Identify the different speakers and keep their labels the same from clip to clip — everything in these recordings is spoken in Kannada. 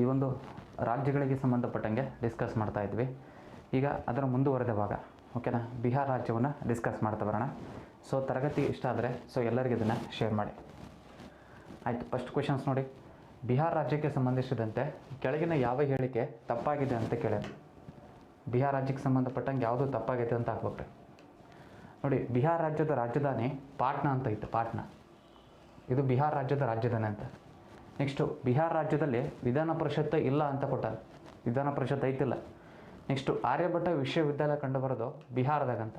Speaker 1: ಈ ಒಂದು ರಾಜ್ಯಗಳಿಗೆ ಸಂಬಂಧಪಟ್ಟಂಗೆ ಡಿಸ್ಕಸ್ ಮಾಡ್ತಾ ಇದ್ವಿ. ಈಗ ಅದರ ಮುಂದುವರೆದ ಭಾಗ ಓಕೆನಾ ಬಿಹಾರ ರಾಜ್ಯವನ್ನು ಡಿಸ್ಕಸ್ ಮಾಡ್ತಾ ಬರೋಣ. ಸೊ ತರಗತಿ ಇಷ್ಟ ಆದರೆ ಸೊ ಎಲ್ಲರಿಗೂ ಇದನ್ನು ಶೇರ್ ಮಾಡಿ. ಆಯಿತು ಫಸ್ಟ್ ಕ್ವೆಶನ್ಸ್ ನೋಡಿ. ಬಿಹಾರ ರಾಜ್ಯಕ್ಕೆ ಸಂಬಂಧಿಸಿದಂತೆ ಕೆಳಗಿನ ಯಾವ ಹೇಳಿಕೆ ತಪ್ಪಾಗಿದೆ ಅಂತ ಕೇಳಿದೆ ಬಿಹಾರ ರಾಜ್ಯಕ್ಕೆ ಸಂಬಂಧಪಟ್ಟಂಗೆ ಯಾವುದು ತಪ್ಪಾಗಿದೆ ಅಂತ ಹಾಕ್ಬೇಕ್ರಿ ನೋಡಿ, ಬಿಹಾರ ರಾಜ್ಯದ ರಾಜಧಾನಿ ಪಾಟ್ನಾ ಅಂತ ಇತ್ತು ಪಾಟ್ನಾ. ಇದು ಬಿಹಾರ ರಾಜ್ಯದ ರಾಜಧಾನಿ ಅಂತ. ನೆಕ್ಸ್ಟು ಬಿಹಾರ ರಾಜ್ಯದಲ್ಲಿ ವಿಧಾನ ಪರಿಷತ್ ಇಲ್ಲ ಅಂತ ಕೊಟ್ಟಾರ ವಿಧಾನ ಪರಿಷತ್ ಐತಿಲ್ಲ ನೆಕ್ಸ್ಟು ಆರ್ಯಭಟ್ಟ ವಿಶ್ವವಿದ್ಯಾಲಯ ಕಂಡುಬರೋದು ಬಿಹಾರದಾಗಂತ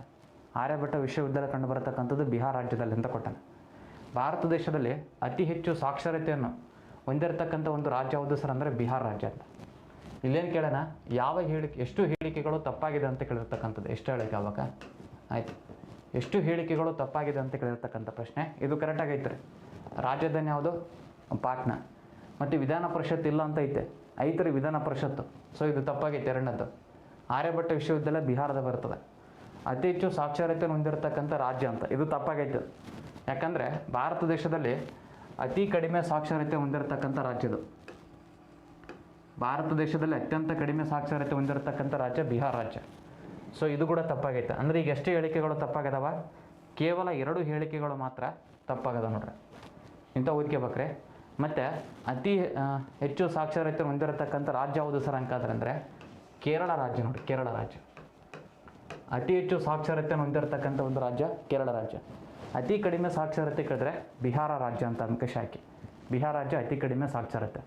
Speaker 1: ಆರ್ಯಭಟ್ಟ ವಿಶ್ವವಿದ್ಯಾಲಯ ಕಂಡುಬರತಕ್ಕಂಥದ್ದು ಬಿಹಾರ ರಾಜ್ಯದಲ್ಲಿ ಅಂತ ಕೊಟ್ಟಾನೆ ಭಾರತ ದೇಶದಲ್ಲಿ ಅತಿ ಹೆಚ್ಚು ಸಾಕ್ಷರತೆಯನ್ನು ಹೊಂದಿರತಕ್ಕಂಥ ಒಂದು ರಾಜ್ಯ ಯಾವುದು ಸರ್ ಅಂದರೆ ಬಿಹಾರ ರಾಜ್ಯ ಅಂತ ಇಲ್ಲೇನು ಕೇಳೋಣ ಯಾವ ಹೇಳಿಕೆ ಎಷ್ಟು ಹೇಳಿಕೆಗಳು ತಪ್ಪಾಗಿದೆ ಅಂತ ಕೇಳಿರ್ತಕ್ಕಂಥದ್ದು ಎಷ್ಟು ಹೇಳಿಕೆ ಅವಾಗ ಆಯ್ತು ಎಷ್ಟು ಹೇಳಿಕೆಗಳು ತಪ್ಪಾಗಿದೆ ಅಂತ ಕೇಳಿರ್ತಕ್ಕಂಥ ಪ್ರಶ್ನೆ. ಇದು ಕರೆಕ್ಟಾಗಿ ಐತ್ರಿ. ರಾಜಧಾನಿ ಯಾವುದು? ಪಾಟ್ನಾ. ಮತ್ತು ವಿಧಾನ ಪರಿಷತ್ ಇಲ್ಲ ಅಂತ ಐತೆ. ಐತರಿ ವಿಧಾನ ಪರಿಷತ್ತು. ಸೊ ಇದು ತಪ್ಪಾಗೈತೆ ಎರಡನೇದು. ಆರ್ಯಭಟ್ಟ ವಿಶ್ವವಿದ್ಯಾಲಯ ಬಿಹಾರದ ಬರ್ತದೆ. ಅತಿ ಹೆಚ್ಚು ಸಾಕ್ಷರತೆ ಹೊಂದಿರತಕ್ಕಂಥ ರಾಜ್ಯ ಅಂತ. ಇದು ತಪ್ಪಾಗೈತೆ. ಯಾಕಂದರೆ ಭಾರತ ದೇಶದಲ್ಲಿ ಅತಿ ಕಡಿಮೆ ಸಾಕ್ಷರತೆ ಹೊಂದಿರತಕ್ಕಂಥ ರಾಜ್ಯದು ಭಾರತ ದೇಶದಲ್ಲಿ ಅತ್ಯಂತ ಕಡಿಮೆ ಸಾಕ್ಷರತೆ ಹೊಂದಿರತಕ್ಕಂಥ ರಾಜ್ಯ ಬಿಹಾರ ರಾಜ್ಯ. ಸೊ ಇದು ಕೂಡ ತಪ್ಪಾಗೈತೆ. ಅಂದರೆ ಈಗ ಎಷ್ಟು ಹೇಳಿಕೆಗಳು ತಪ್ಪಾಗದವ? ಕೇವಲ ಎರಡು ಹೇಳಿಕೆಗಳು ಮಾತ್ರ ತಪ್ಪಾಗದ ನೋಡ್ರಿ. ಇಂಥ ಓದ್ಕೋಬೇಕ್ರಿ ಮತ್ತು ಅತಿ ಹೆಚ್ಚು ಸಾಕ್ಷರತೆ ಹೊಂದಿರತಕ್ಕಂಥ ರಾಜ್ಯ ಯಾವುದು ಸರ್ ಅಂಕಾದ್ರೆ ಅಂದರೆ ಕೇರಳ ರಾಜ್ಯ ನೋಡಿ, ಕೇರಳ ರಾಜ್ಯ. ಅತಿ ಹೆಚ್ಚು ಸಾಕ್ಷರತೆ ಹೊಂದಿರತಕ್ಕಂಥ ಒಂದು ರಾಜ್ಯ ಕೇರಳ ರಾಜ್ಯ. ಅತಿ ಕಡಿಮೆ ಸಾಕ್ಷರತೆ ಕಳೆದ್ರೆ ಬಿಹಾರ ರಾಜ್ಯ ಅಂತ ಅಂಕಶ ಹಾಕಿ. ಬಿಹಾರ ರಾಜ್ಯ ಅತಿ ಕಡಿಮೆ ಸಾಕ್ಷರತೆ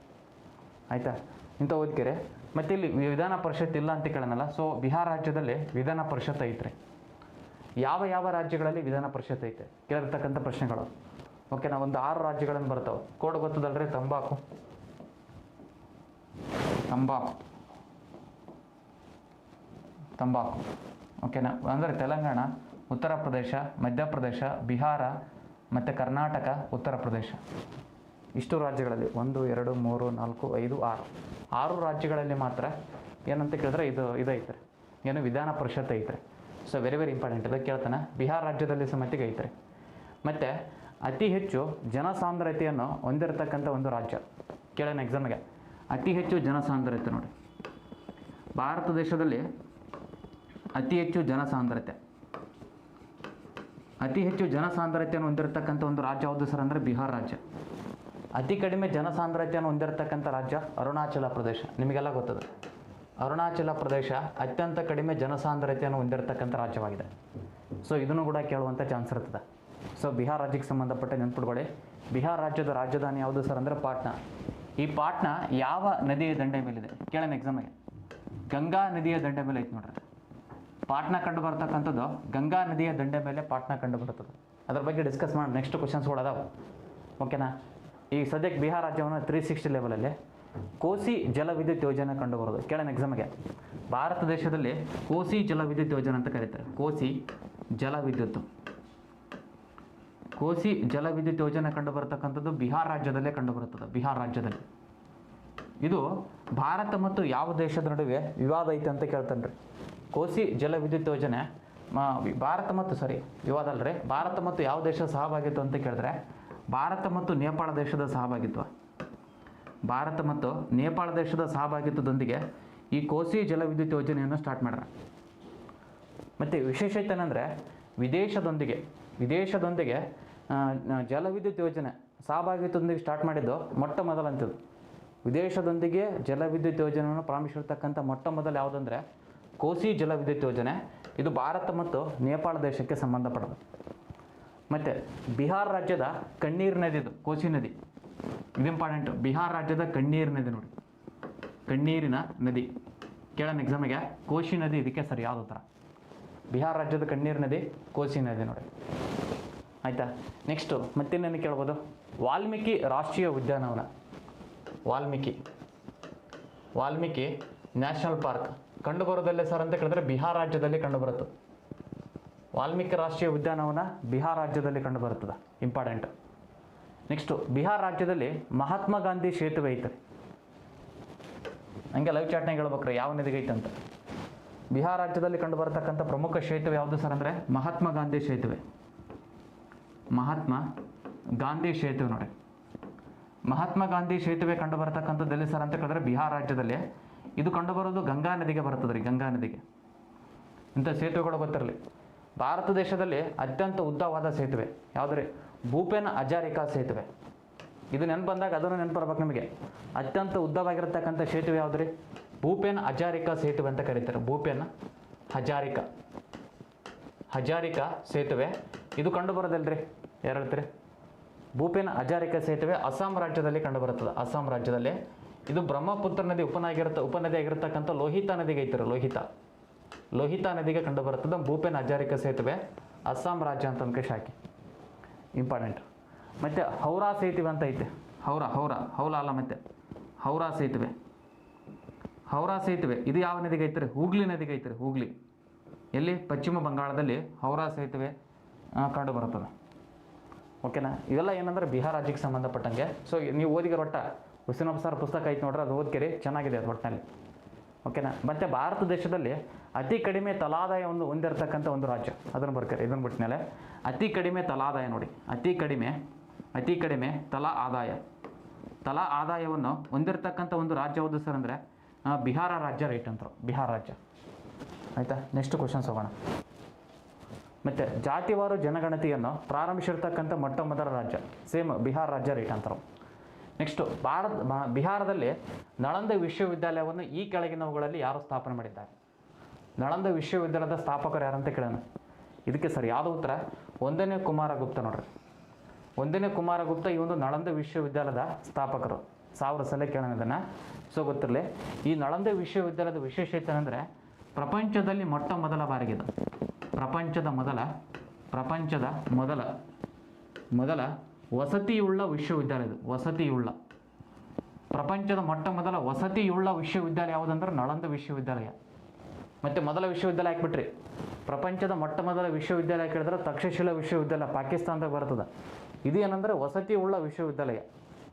Speaker 1: ಆಯಿತಾ? ಇಂಥ ಓದ್ಕೆರೆ. ಮತ್ತು ಇಲ್ಲಿ ವಿಧಾನ ಪರಿಷತ್ ಇಲ್ಲ ಅಂತ ಕೇಳೋಣಲ್ಲ ಸೊ ಬಿಹಾರ ರಾಜ್ಯದಲ್ಲಿ ವಿಧಾನ ಪರಿಷತ್ ಐತ್ರಿ. ಯಾವ ಯಾವ ರಾಜ್ಯಗಳಲ್ಲಿ ವಿಧಾನ ಪರಿಷತ್ ಐತೆ? ಕೇಳಿರ್ತಕ್ಕಂಥ ಪ್ರಶ್ನೆಗಳು. ಓಕೆನಾ ಒಂದು ಆರು ರಾಜ್ಯಗಳನ್ನು ಬರ್ತಾವೆ. ಕೋಡ್ ಗೊತ್ತದಲ್ರಿ? ತಂಬಾಕು. ತಂಬಾಕು. ತಂಬಾಕು. ಓಕೆನಾ? ಅಂದರೆ ತೆಲಂಗಾಣ, ಉತ್ತರ ಪ್ರದೇಶ ಮಧ್ಯಪ್ರದೇಶ ಬಿಹಾರ, ಮತ್ತು ಕರ್ನಾಟಕ, ಉತ್ತರ ಪ್ರದೇಶ. ಇಷ್ಟು ರಾಜ್ಯಗಳಲ್ಲಿ ಒಂದು, ಎರಡು, ಮೂರು, ನಾಲ್ಕು, ಐದು, ಆರು. ಆರು ರಾಜ್ಯಗಳಲ್ಲಿ ಮಾತ್ರ ಏನಂತ ಕೇಳಿದ್ರೆ ಇದು ಇದೈತ್ರಿ. ಏನು ವಿಧಾನ ಪರಿಷತ್ ಐತ್ರಿ. ಸೊ ವೆರಿ ವೆರಿ ಇಂಪಾರ್ಟೆಂಟ್ ಇದು ಕೇಳ್ತಾನೆ. ಬಿಹಾರ ರಾಜ್ಯದಲ್ಲಿ ಸಮತಿಗೆ ಐತ್ರಿ. ಮತ್ತು ಅತಿ ಹೆಚ್ಚು ಜನಸಾಂದ್ರತೆಯನ್ನು ಹೊಂದಿರತಕ್ಕಂಥ ಒಂದು ರಾಜ್ಯ. ಕೇಳೋಣ ಎಕ್ಸಾಮ್ಗೆ ಅತಿ ಹೆಚ್ಚು ಜನಸಾಂದ್ರತೆ ನೋಡಿ. ಭಾರತ ದೇಶದಲ್ಲಿ ಅತಿ ಹೆಚ್ಚು ಜನಸಾಂದ್ರತೆ. ಅತಿ ಹೆಚ್ಚು ಜನಸಾಂದ್ರತೆಯನ್ನು ಹೊಂದಿರತಕ್ಕಂಥ ಒಂದು ರಾಜ್ಯ ಯಾವುದು ಸರ್ ಅಂದರೆ ಬಿಹಾರ ರಾಜ್ಯ. ಅತಿ ಕಡಿಮೆ ಜನಸಾಂದ್ರತೆಯನ್ನು ಹೊಂದಿರತಕ್ಕಂಥ ರಾಜ್ಯ ಅರುಣಾಚಲ ಪ್ರದೇಶ. ನಿಮಗೆಲ್ಲ ಗೊತ್ತದೆ. ಅರುಣಾಚಲ ಪ್ರದೇಶ ಅತ್ಯಂತ ಕಡಿಮೆ ಜನಸಾಂದ್ರತೆಯನ್ನು ಹೊಂದಿರತಕ್ಕಂಥ ರಾಜ್ಯವಾಗಿದೆ. ಸೊ ಇದನ್ನು ಕೂಡ ಕೇಳುವಂಥ ಚಾನ್ಸ್ ಇರ್ತದೆ. ಸೊ ಬಿಹಾರ ರಾಜ್ಯಕ್ಕೆ ಸಂಬಂಧಪಟ್ಟ ನೆನ್ಪಿಟ್ಕೊಳ್ಳಿ ಬಿಹಾರ ರಾಜ್ಯದ ರಾಜಧಾನಿ ಯಾವುದು ಸರ್ ಅಂದರೆ ಪಾಟ್ನಾ. ಈ ಪಾಟ್ನಾ ಯಾವ ನದಿಯ ದಂಡೆ ಮೇಲಿದೆ? ಕೇಳೋಣ ಎಕ್ಸಾಮಿಗೆ ಗಂಗಾ ನದಿಯ ದಂಡೆ ಮೇಲೆ ಐತೆ ನೋಡ್ರಿ. ಪಾಟ್ನಾ ಕಂಡು ಬರ್ತಕ್ಕಂಥದ್ದು ಗಂಗಾ ನದಿಯ ದಂಡೆ ಮೇಲೆ ಪಾಟ್ನಾ ಕಂಡು ಬರ್ತದೆ. ಅದ್ರ ಬಗ್ಗೆ ಡಿಸ್ಕಸ್ ಮಾಡಿ ನೆಕ್ಸ್ಟ್ ಕ್ವಶನ್ಸ್ಗಳು ಅದಾವೆ. ಓಕೆನಾ ಈಗ ಸದ್ಯಕ್ಕೆ ಬಿಹಾರ ರಾಜ್ಯವನ್ನು ತ್ರೀ ಸಿಕ್ಸ್ಟಿ ಲೆವೆಲಲ್ಲಿ ಕೋಸಿ ಜಲವಿದ್ಯುತ್ ಯೋಜನೆ ಕಂಡು ಬರೋದು. ಕೇಳೋಣ ಎಕ್ಸಾಮ್ಗೆ ಭಾರತ ದೇಶದಲ್ಲಿ ಕೋಸಿ ಜಲವಿದ್ಯುತ್ ಯೋಜನೆ ಅಂತ ಕರೀತಾರೆ. ಕೋಸಿ ಜಲವಿದ್ಯುತ್ ಕೋಸಿ ಜಲವಿದ್ಯುತ್ ಯೋಜನೆ ಕಂಡು ಬರತಕ್ಕಂಥದ್ದು ಬಿಹಾರ ರಾಜ್ಯದಲ್ಲೇ ಕಂಡು ಬರುತ್ತದೆ ಬಿಹಾರ ರಾಜ್ಯದಲ್ಲಿ. ಇದು ಭಾರತ ಮತ್ತು ಯಾವ ದೇಶದ ನಡುವೆ ವಿವಾದ ಐತೆ ಅಂತ ಕೇಳ್ತಾನೆ ರೀ ಕೋಸಿ ಜಲವಿದ್ಯುತ್ ಯೋಜನೆ ಭಾರತ ಮತ್ತು ಸಾರಿ ವಿವಾದ ಅಲ್ರಿ. ಭಾರತ ಮತ್ತು ಯಾವ ದೇಶ ಸಹಭಾಗಿತ್ವ ಅಂತ ಕೇಳಿದ್ರೆ, ಭಾರತ ಮತ್ತು ನೇಪಾಳ ದೇಶದ ಸಹಭಾಗಿತ್ವ. ಭಾರತ ಮತ್ತು ನೇಪಾಳ ದೇಶದ ಸಹಭಾಗಿತ್ವದೊಂದಿಗೆ ಈ ಕೋಸಿ ಜಲವಿದ್ಯುತ್ ಯೋಜನೆಯನ್ನು ಸ್ಟಾರ್ಟ್ ಮಾಡ್ಯಾರ. ಮತ್ತು ವಿಶೇಷತೆ ಏನಂದರೆ, ವಿದೇಶದೊಂದಿಗೆ ವಿದೇಶದೊಂದಿಗೆ ಜಲವಿದ್ಯುತ್ ಯೋಜನೆ ಸಹಭಾಗಿತ್ವದೊಂದಿಗೆ ಸ್ಟಾರ್ಟ್ ಮಾಡಿದ್ದು ಮೊಟ್ಟ ಮೊದಲಂತಿದ್ದು ವಿದೇಶದೊಂದಿಗೆ ಜಲವಿದ್ಯುತ್ ಯೋಜನೆಯನ್ನು ಪ್ರಾರಂಭಿಸಿರ್ತಕ್ಕಂಥ ಮೊಟ್ಟ ಮೊದಲು ಯಾವುದಂದರೆ ಕೋಸಿ ಜಲವಿದ್ಯುತ್ ಯೋಜನೆ. ಇದು ಭಾರತ ಮತ್ತು ನೇಪಾಳ ದೇಶಕ್ಕೆ ಸಂಬಂಧಪಟ್ಟದ್ದು. ಮತ್ತು ಬಿಹಾರ ರಾಜ್ಯದ ಕಣ್ಣೀರು ನದಿದು ಕೋಸಿ ನದಿ. ಇದು ಇಂಪಾರ್ಟೆಂಟ್ ಬಿಹಾರ ರಾಜ್ಯದ ಕಣ್ಣೀರು ನದಿ ನೋಡಿ. ಕಣ್ಣೀರಿನ ನದಿ. ಕೇಳೋಣ ಎಕ್ಸಾಮಿಗೆ ಕೋಶಿ ನದಿ ಇದಕ್ಕೆ ಸರಿ ಯಾವ್ದು ಉತ್ತರ. ಬಿಹಾರ ರಾಜ್ಯದ ಕಣ್ಣೀರು ನದಿ, ಕೋಸಿ ನದಿ ನೋಡಿ. ಆಯಿತಾ? ನೆಕ್ಸ್ಟು ಮತ್ತಿನ್ನೇನು ಕೇಳ್ಬೋದು? ವಾಲ್ಮೀಕಿ ರಾಷ್ಟ್ರೀಯ ಉದ್ಯಾನವನ. Valmiki. Valmiki national park. ಕಂಡುಬರೋದಲ್ಲೇ sir ಅಂತ ಕೇಳಿದ್ರೆ ಬಿಹಾರ ರಾಜ್ಯದಲ್ಲಿ ಕಂಡುಬರುತ್ತೆ ವಾಲ್ಮೀಕಿ ರಾಷ್ಟ್ರೀಯ ಉದ್ಯಾನವನ ಬಿಹಾರ ರಾಜ್ಯದಲ್ಲಿ ಕಂಡುಬರುತ್ತದೆ. ಇಂಪಾರ್ಟೆಂಟ್ ನೆಕ್ಸ್ಟು ಬಿಹಾರ ರಾಜ್ಯದಲ್ಲಿ ಮಹಾತ್ಮ ಗಾಂಧಿ ಸೇತುವೆ ಐತೆ. ಹಂಗೆ ಲೈವ್ ಚಾಟ್ನಾಗ ಹೇಳ್ಬೇಕ್ರೆ, ಯಾವ ನದಿಗೈತೆ ಅಂತ. ಬಿಹಾರ ರಾಜ್ಯದಲ್ಲಿ ಕಂಡುಬರತಕ್ಕಂಥ ಪ್ರಮುಖ ಸೇತುವೆ ಯಾವುದು ಸರ್ ಅಂದರೆ ಮಹಾತ್ಮ ಗಾಂಧಿ ಸೇತುವೆ. ಮಹಾತ್ಮ ಗಾಂಧಿ ಸೇತುವೆ ನೋಡಿ. ಮಹಾತ್ಮ ಗಾಂಧಿ ಸೇತುವೆ ಕಂಡು ಬರತಕ್ಕಂಥದ್ದು ಎಲ್ಲಿ ಸರ್ ಅಂತ ಕೇಳಿದ್ರೆ ಬಿಹಾರ ರಾಜ್ಯದಲ್ಲಿ. ಇದು ಕಂಡು ಬರೋದು ಗಂಗಾ ನದಿಗೆ ಬರ್ತದೆ ಗಂಗಾ ನದಿಗೆ. ಇಂಥ ಸೇತುವೆಗಳು ಗೊತ್ತಿರಲಿ. ಭಾರತ ದೇಶದಲ್ಲಿ ಅತ್ಯಂತ ಉದ್ದವಾದ ಸೇತುವೆ. ಯಾವುದ್ರಿ? ಭೂಪೇನ ಹಜಾರಿಕಾ ಸೇತುವೆ. ಇದು ನೆನಪು ಬಂದಾಗ ಅದನ್ನು ನೆನಪು ನಿಮಗೆ. ಅತ್ಯಂತ ಉದ್ದವಾಗಿರತಕ್ಕಂಥ ಸೇತುವೆ ಯಾವುದ್ರಿ? ಭೂಪೇನ ಹಜಾರಿಕಾ ಸೇತುವೆ ಅಂತ ಕರೀತಾರೆ. ಭೂಪೇನ ಹಜಾರಿಕಾ. ಹಜಾರಿಕಾ ಸೇತುವೆ. ಇದು ಕಂಡು ಬರೋದಲ್ರಿ ಯಾರು ಹೇಳ್ತಾರೆ? ಭೂಪೇನ್ ಅಜಾರಿಕ ಸೇತುವೆ ಅಸ್ಸಾಂ ರಾಜ್ಯದಲ್ಲಿ ಕಂಡುಬರುತ್ತದೆ. ಅಸ್ಸಾಂ ರಾಜ್ಯದಲ್ಲಿ ಇದು ಬ್ರಹ್ಮಪುತ್ರ ನದಿ ಉಪನಾಗಿರುತ್ತ ಉಪನದಿ ಆಗಿರತಕ್ಕಂಥ ಲೋಹಿತ ನದಿಗೆ ಐತಿರ, ಲೋಹಿತ. ಲೋಹಿತ ನದಿಗೆ ಕಂಡುಬರುತ್ತದೆ ಭೂಪೇನ್ ಅಜಾರಿಕ ಸೇತುವೆ ಅಸ್ಸಾಂ ರಾಜ್ಯ ಅಂತ ಅನ್ಕೆ ಶಾಖೆ. ಇಂಪಾರ್ಟೆಂಟ್ ಮತ್ತು ಹೌರಾ ಸೇತುವೆ ಅಂತ ಐತೆ. ಹೌರಾ ಹೌರಾ ಹೌಲಾಲ ಮತ್ತೆ. ಹೌರಾ ಸೇತುವೆ. ಹೌರಾ ಸೇತುವೆ, ಇದು ಯಾವ ನದಿಗೆ ಐತ್ರಿ? ಹೂಗ್ಲಿ ನದಿಗೆ ಐತ್ರಿ, ಹೂಗ್ಲಿ. ಎಲ್ಲಿ? ಪಶ್ಚಿಮ ಬಂಗಾಳದಲ್ಲಿ ಹೌರಾ ಸೇತುವೆ ಕಂಡುಬರುತ್ತದೆ. ಕಂಡು ಬರುತ್ತದೆ ಓಕೆನಾ? ಇವೆಲ್ಲ ಏನಂದ್ರೆ ಬಿಹಾರ ರಾಜ್ಯಕ್ಕೆ ಸಂಬಂಧಪಟ್ಟಂಗೆ. ಸೊ ನೀವು ಓದಿಗೆ ಒಟ್ಟ ಸರ್ ಪುಸ್ತಕ ಐತೆ ನೋಡ್ರಿ ಅದು ಓದ್ಕೆರಿ, ಚೆನ್ನಾಗಿದೆ ಅದು ಒಟ್ಟಿನಲ್ಲಿ ಓಕೆನಾ? ಮತ್ತು ಭಾರತ ದೇಶದಲ್ಲಿ ಅತಿ ಕಡಿಮೆ ತಲಾದಾಯವನ್ನು ಹೊಂದಿರತಕ್ಕಂಥ ಒಂದು ರಾಜ್ಯ. ಅದನ್ನು ಬರ್ಕರಿ, ಇದನ್ನು ಬಿಟ್ಟಮೇಲೆ ಅತಿ ಕಡಿಮೆ ತಲಾದಾಯ ನೋಡಿ. ಅತಿ ಕಡಿಮೆ ಅತಿ ಕಡಿಮೆ ತಲಾ ಆದಾಯ. ತಲಾ ಆದಾಯವನ್ನು ಹೊಂದಿರತಕ್ಕಂಥ ಒಂದು ರಾಜ್ಯ ಯಾವುದು ಸರ್ ಅಂದರೆ ಬಿಹಾರ ರಾಜ್ಯ ರೈಟ್ ಅಂತರು. ಬಿಹಾರ ರಾಜ್ಯ. ಆಯಿತಾ? ನೆಕ್ಸ್ಟ್ ಕ್ವಶನ್ಸ್ ಹೋಗೋಣ. ಮತ್ತು ಜಾತಿವಾರು ಜನಗಣತಿಯನ್ನು ಪ್ರಾರಂಭಿಸಿರ್ತಕ್ಕಂಥ ಮೊಟ್ಟ ಮೊದಲ ರಾಜ್ಯ, ಸೇಮ್ ಬಿಹಾರ ರಾಜ್ಯ ರೈಟ್ ಅಂತಾರೆ ನೆಕ್ಸ್ಟು ಭಾರತ ಬಿಹಾರದಲ್ಲಿ ನಳಂದ ವಿಶ್ವವಿದ್ಯಾಲಯವನ್ನು ಈ ಕೆಳಗಿನವುಗಳಲ್ಲಿ ಯಾರು ಸ್ಥಾಪನೆ ಮಾಡಿದ್ದಾರೆ? ನಳಂದ ವಿಶ್ವವಿದ್ಯಾಲಯದ ಸ್ಥಾಪಕರು ಯಾರಂತ ಕೇಳೋಣ. ಇದಕ್ಕೆ ಸರ್ ಯಾವುದು ಉತ್ತರ? ಒಂದನೇ ಕುಮಾರಗುಪ್ತ ನೋಡ್ರಿ. ಒಂದನೇ ಕುಮಾರಗುಪ್ತ ಈ ಒಂದು ನಳಂದ ವಿಶ್ವವಿದ್ಯಾಲಯದ ಸ್ಥಾಪಕರು. ಸಾವಿರ ಸಲ ಕೇಳೋಣ ಇದನ್ನು. ಸೊ ಗೊತ್ತಿರಲಿ, ಈ ನಳಂದ ವಿಶ್ವವಿದ್ಯಾಲಯದ ವಿಶೇಷತೆ ಏನಂದರೆ ಪ್ರಪಂಚದಲ್ಲಿ ಮೊಟ್ಟ ಮೊದಲ ಬಾರಿಗೆ ಇದು. ಪ್ರಪಂಚದ ಮೊದಲ ಪ್ರಪಂಚದ ಮೊದಲ ಮೊದಲ ವಸತಿಯುಳ್ಳ ವಿಶ್ವವಿದ್ಯಾಲಯ ವಸತಿಯುಳ್ಳ. ಪ್ರಪಂಚದ ಮೊಟ್ಟ ಮೊದಲ ವಸತಿಯುಳ್ಳ ವಿಶ್ವವಿದ್ಯಾಲಯ ಯಾವುದಂದ್ರೆ ನಳಂದ ವಿಶ್ವವಿದ್ಯಾಲಯ. ಮತ್ತು ಮೊದಲ ವಿಶ್ವವಿದ್ಯಾಲಯ ಹಾಕ್ಬಿಟ್ರಿ ಪ್ರಪಂಚದ ಮೊಟ್ಟ ಮೊದಲ ವಿಶ್ವವಿದ್ಯಾಲಯ ಕೇಳಿದ್ರೆ ತಕ್ಷಶಿಲಾ ವಿಶ್ವವಿದ್ಯಾಲಯ ಪಾಕಿಸ್ತಾನದಾಗ ಬರ್ತದೆ. ಇದು ಏನಂದ್ರೆ ವಸತಿ ಉಳ್ಳ ವಿಶ್ವವಿದ್ಯಾಲಯ.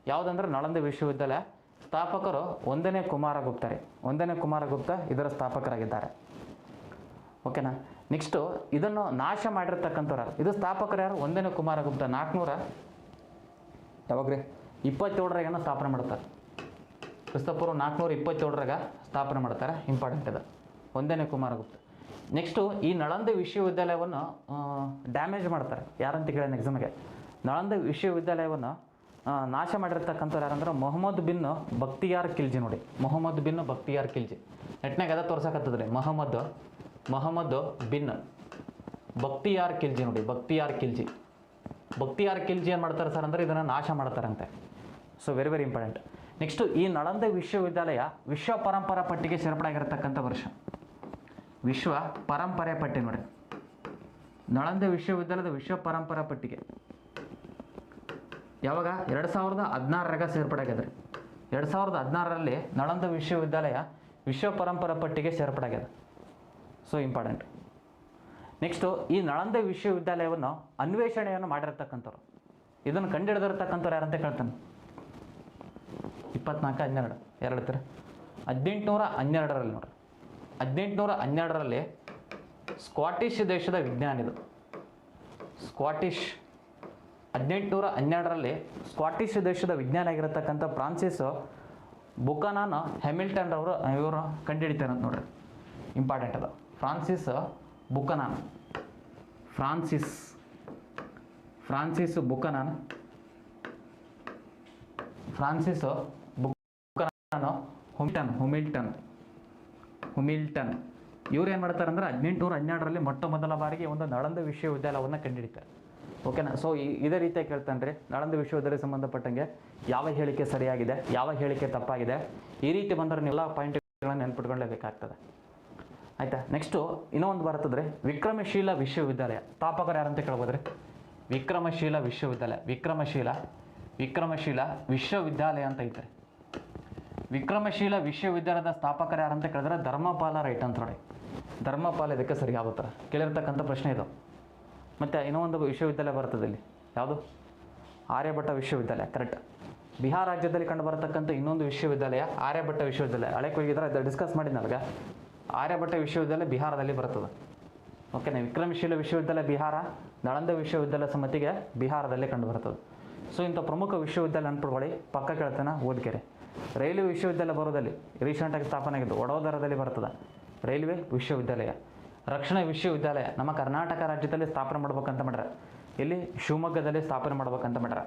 Speaker 1: ಯಾವುದಂದ್ರೆ ನಳಂದ ವಿಶ್ವವಿದ್ಯಾಲಯ. ಸ್ಥಾಪಕರು ಒಂದನೇ ಕುಮಾರಗುಪ್ತರಿ. ಒಂದನೇ ಕುಮಾರಗುಪ್ತ ಇದರ ಸ್ಥಾಪಕರಾಗಿದ್ದಾರೆ. ಓಕೆನಾ? ನೆಕ್ಸ್ಟು ಇದನ್ನು ನಾಶ ಮಾಡಿರ್ತಕ್ಕಂಥವ್ರು ಇದು ಸ್ಥಾಪಕರು ಯಾರು? ಒಂದನೇ ಕುಮಾರಗುಪ್ತ. ನಾಲ್ಕುನೂರ ಯಾವಾಗ್ರಿ? ಇಪ್ಪತ್ತೇಳರಾಗ ಏನೋ ಸ್ಥಾಪನೆ ಮಾಡ್ತಾರೆ. ಕ್ರಿಸ್ತಪೂರ್ವ ನಾಲ್ಕುನೂರ ಇಪ್ಪತ್ತೇಳರಾಗ ಸ್ಥಾಪನೆ ಮಾಡ್ತಾರೆ. ಇಂಪಾರ್ಟೆಂಟ್ ಇದೆ. ಒಂದನೇ ಕುಮಾರಗುಪ್ತ. ನೆಕ್ಸ್ಟು ಈ ನಳಂದ ವಿಶ್ವವಿದ್ಯಾಲಯವನ್ನು ಡ್ಯಾಮೇಜ್ ಮಾಡ್ತಾರೆ. ಯಾರಂತ ಕೇಳಿದ ಎಕ್ಸಾಮ್ಗೆ ನಳಂದ ವಿಶ್ವವಿದ್ಯಾಲಯವನ್ನು ನಾಶ ಮಾಡಿರ್ತಕ್ಕಂಥವ್ರು ಯಾರಂದ್ರೆ ಮೊಹಮ್ಮದ್ ಬಿನ್ ಬಕ್ತಿಯಾರ್ ಖಿಲ್ಜಿ ನೋಡಿ. ಮೊಹಮ್ಮದ್ ಬಿನ್ ಬಕ್ತಿಯಾರ್ ಖಿಲ್ಜಿ. ನೆಟ್ನಾಗ ಅದ ತೋರ್ಸಕತ್ತದ್ರಿ? ಮೊಹಮ್ಮದ್ ಮೊಹಮ್ಮದ್ ಬಿನ್ ಬಕ್ತಿಯಾರ್ ಖಿಲ್ಜಿ ನೋಡಿ ಬಕ್ತಿಯಾರ್ ಖಿಲ್ಜಿ. ಬಕ್ತಿಯಾರ್ ಖಿಲ್ಜಿ ಏನು ಮಾಡ್ತಾರೆ ಸರ್ ಅಂದರೆ ಇದನ್ನು ನಾಶ ಮಾಡ್ತಾರಂತೆ. So very very important next ಈ ನಳಂದ ವಿಶ್ವವಿದ್ಯಾಲಯ ವಿಶ್ವ ಪರಂಪರಾ ಪಟ್ಟಿಗೆ ಸೇರ್ಪಡೆಯಾಗಿರ್ತಕ್ಕಂಥ ವರ್ಷ. ವಿಶ್ವ ಪರಂಪರೆ ಪಟ್ಟಿ ನೋಡಿ. ನಳಂದ ವಿಶ್ವವಿದ್ಯಾಲಯದ ವಿಶ್ವ ಪರಂಪರಾ ಪಟ್ಟಿಗೆ. ಯಾವಾಗ? ಎರಡು ಸಾವಿರದ ಹದಿನಾರರಾಗ ಸೇರ್ಪಡೆ ಆಗ್ಯದ ರೀ ಎರಡು ಸಾವಿರದ ಹದಿನಾರರಲ್ಲಿ ನಳಂದ ವಿಶ್ವವಿದ್ಯಾಲಯ ವಿಶ್ವ ಪರಂಪರಾ ಪಟ್ಟಿಗೆ ಸೇರ್ಪಡೆ ಆಗ್ಯದ ಸೊ ಇಂಪಾರ್ಟೆಂಟ್ ನೆಕ್ಸ್ಟು ಈ ನಳಂದ ವಿಶ್ವವಿದ್ಯಾಲಯವನ್ನು ಅನ್ವೇಷಣೆಯನ್ನು ಮಾಡಿರ್ತಕ್ಕಂಥವ್ರು. ಇದನ್ನು ಕಂಡುಹಿಡಿದಿರ್ತಕ್ಕಂಥವ್ರು ಯಾರಂತ ಕೇಳ್ತಾನೆ. ಇಪ್ಪತ್ನಾಲ್ಕು, ಹನ್ನೆರಡು. ಎರಡು ತರ ಹದಿನೆಂಟುನೂರ ಹನ್ನೆರಡರಲ್ಲಿ ನೋಡ್ರಿ. ಹದಿನೆಂಟುನೂರ ಹನ್ನೆರಡರಲ್ಲಿ ಸ್ಕಾಟಿಷ್ ದೇಶದ ವಿಜ್ಞಾನಿದು ಸ್ಕಾಟಿಷ್ ಹದಿನೆಂಟುನೂರ ಹನ್ನೆರಡರಲ್ಲಿ ಸ್ಕಾಟಿಷ್ ದೇಶದ ವಿಜ್ಞಾನಿ ಆಗಿರತಕ್ಕಂಥ ಫ್ರಾನ್ಸಿಸ್ ಬುಕಾನಾನ ಹ್ಯಾಮಿಲ್ಟನ್ ಅವರು ಇವರು ಕಂಡುಹಿಡಿತಾರೆ ಅಂತ ನೋಡ್ರಿ. ಇಂಪಾರ್ಟೆಂಟ್ ಅದು. Francis Buchanan. Francis. Francis Buchanan. Francis Buchanan Hamilton Hamilton Hamilton ಇವ್ರು ಏನು ಮಾಡ್ತಾರೆ ಅಂದ್ರೆ ಹದಿನೆಂಟುನೂರ ಹನ್ನೆರಡರಲ್ಲಿ ಮೊಟ್ಟ ಮೊದಲ ಬಾರಿಗೆ ಒಂದು ನಳಂದ ವಿಶ್ವವಿದ್ಯಾಲಯವನ್ನು ಕಂಡುಹಿಡಿತಾರೆ ಓಕೆನಾ ಸೊ ಇದೇ ರೀತಿಯಾಗಿ ಕೇಳ್ತಾನೆ ರೀ ನಳಂದ ವಿಶ್ವವಿದ್ಯಾಲಯ ಸಂಬಂಧಪಟ್ಟಂಗೆ ಯಾವ ಹೇಳಿಕೆ ಸರಿಯಾಗಿದೆ, ಯಾವ ಹೇಳಿಕೆ ತಪ್ಪಾಗಿದೆ, ಈ ರೀತಿ ಬಂದರೆ ನೀವೆಲ್ಲ ಪಾಯಿಂಟ್ಗಳನ್ನು ನೆನ್ಪಿಟ್ಕೊಳ್ಳೇಬೇಕಾಗ್ತದೆ ಆಯಿತಾ? ನೆಕ್ಸ್ಟು ಇನ್ನೊಂದು ಬರ್ತದೆ ರೀ ವಿಕ್ರಮಶೀಲ ವಿಶ್ವವಿದ್ಯಾಲಯ. ತಾಪಕರು ಯಾರಂತ ಕೇಳ್ಬೋದ್ರಿ? ವಿಕ್ರಮಶೀಲ ವಿಶ್ವವಿದ್ಯಾಲಯ. ವಿಕ್ರಮಶೀಲ ವಿಕ್ರಮಶೀಲ ವಿಶ್ವವಿದ್ಯಾಲಯ ಅಂತ ಐತೆ. ವಿಕ್ರಮಶೀಲ ವಿಶ್ವವಿದ್ಯಾಲಯದ ಸ್ಥಾಪಕರು ಯಾರಂತ ಕೇಳಿದ್ರೆ ಧರ್ಮಪಾಲ ರೈಟ್ ಅಂತ ನೋಡಿ. ಧರ್ಮಪಾಲ ಇದಕ್ಕೆ ಸರಿಯಾಗುತ್ತಾರೆ ಕೇಳಿರ್ತಕ್ಕಂಥ ಪ್ರಶ್ನೆ ಇದು. ಮತ್ತು ಇನ್ನೂ ಒಂದು ವಿಶ್ವವಿದ್ಯಾಲಯ ಬರ್ತದೆ ಇಲ್ಲಿ. ಯಾವುದು? ಆರ್ಯಭಟ್ಟ ವಿಶ್ವವಿದ್ಯಾಲಯ ಕರೆಕ್ಟ್ ಬಿಹಾರ ರಾಜ್ಯದಲ್ಲಿ ಕಂಡು ಬರತಕ್ಕಂಥ ಇನ್ನೊಂದು ವಿಶ್ವವಿದ್ಯಾಲಯ, ಆರ್ಯಭಟ್ಟ ವಿಶ್ವವಿದ್ಯಾಲಯ. ಹಳೆ ಹೋಗಿದ್ರೆ ಡಿಸ್ಕಸ್ ಮಾಡಿ ನನಗೆ. ಆರ್ಯಭಟ್ಟ ವಿಶ್ವವಿದ್ಯಾಲಯ ಬಿಹಾರದಲ್ಲಿ ಬರ್ತದೆ. ಓಕೆನಾ ವಿಕ್ರಮಶೀಲ ವಿಶ್ವವಿದ್ಯಾಲಯ ಬಿಹಾರ, ನಳಂದ ವಿಶ್ವವಿದ್ಯಾಲಯ ಸಮಿತಿಗೆ ಬಿಹಾರದಲ್ಲಿ ಕಂಡು ಬರ್ತದೆ ಸೊ ಇಂಥ ಪ್ರಮುಖ ವಿಶ್ವವಿದ್ಯಾಲಯ ಅನ್ಪಡ್ಕೊಳ್ಳಿ ಪಕ್ಕ ಕೇಳ್ತಾನೆ, ಓದ್ಕೆರೆ. ರೈಲ್ವೆ ವಿಶ್ವವಿದ್ಯಾಲಯ ಬರೋದಲ್ಲಿ ರೀಸೆಂಟಾಗಿ ಸ್ಥಾಪನೆ ಆಗಿದ್ದು ವಡೋದರದಲ್ಲಿ ಬರ್ತದೆ. ರೈಲ್ವೆ ವಿಶ್ವವಿದ್ಯಾಲಯ. ರಕ್ಷಣಾ ವಿಶ್ವವಿದ್ಯಾಲಯ ನಮ್ಮ ಕರ್ನಾಟಕ ರಾಜ್ಯದಲ್ಲಿ ಸ್ಥಾಪನೆ ಮಾಡ್ಬೇಕಂತ ಮಾಡ್ಯಾರ ಇಲ್ಲಿ ಶಿವಮೊಗ್ಗದಲ್ಲಿ ಸ್ಥಾಪನೆ ಮಾಡ್ಬೇಕಂತ ಮಾಡ್ಯಾರ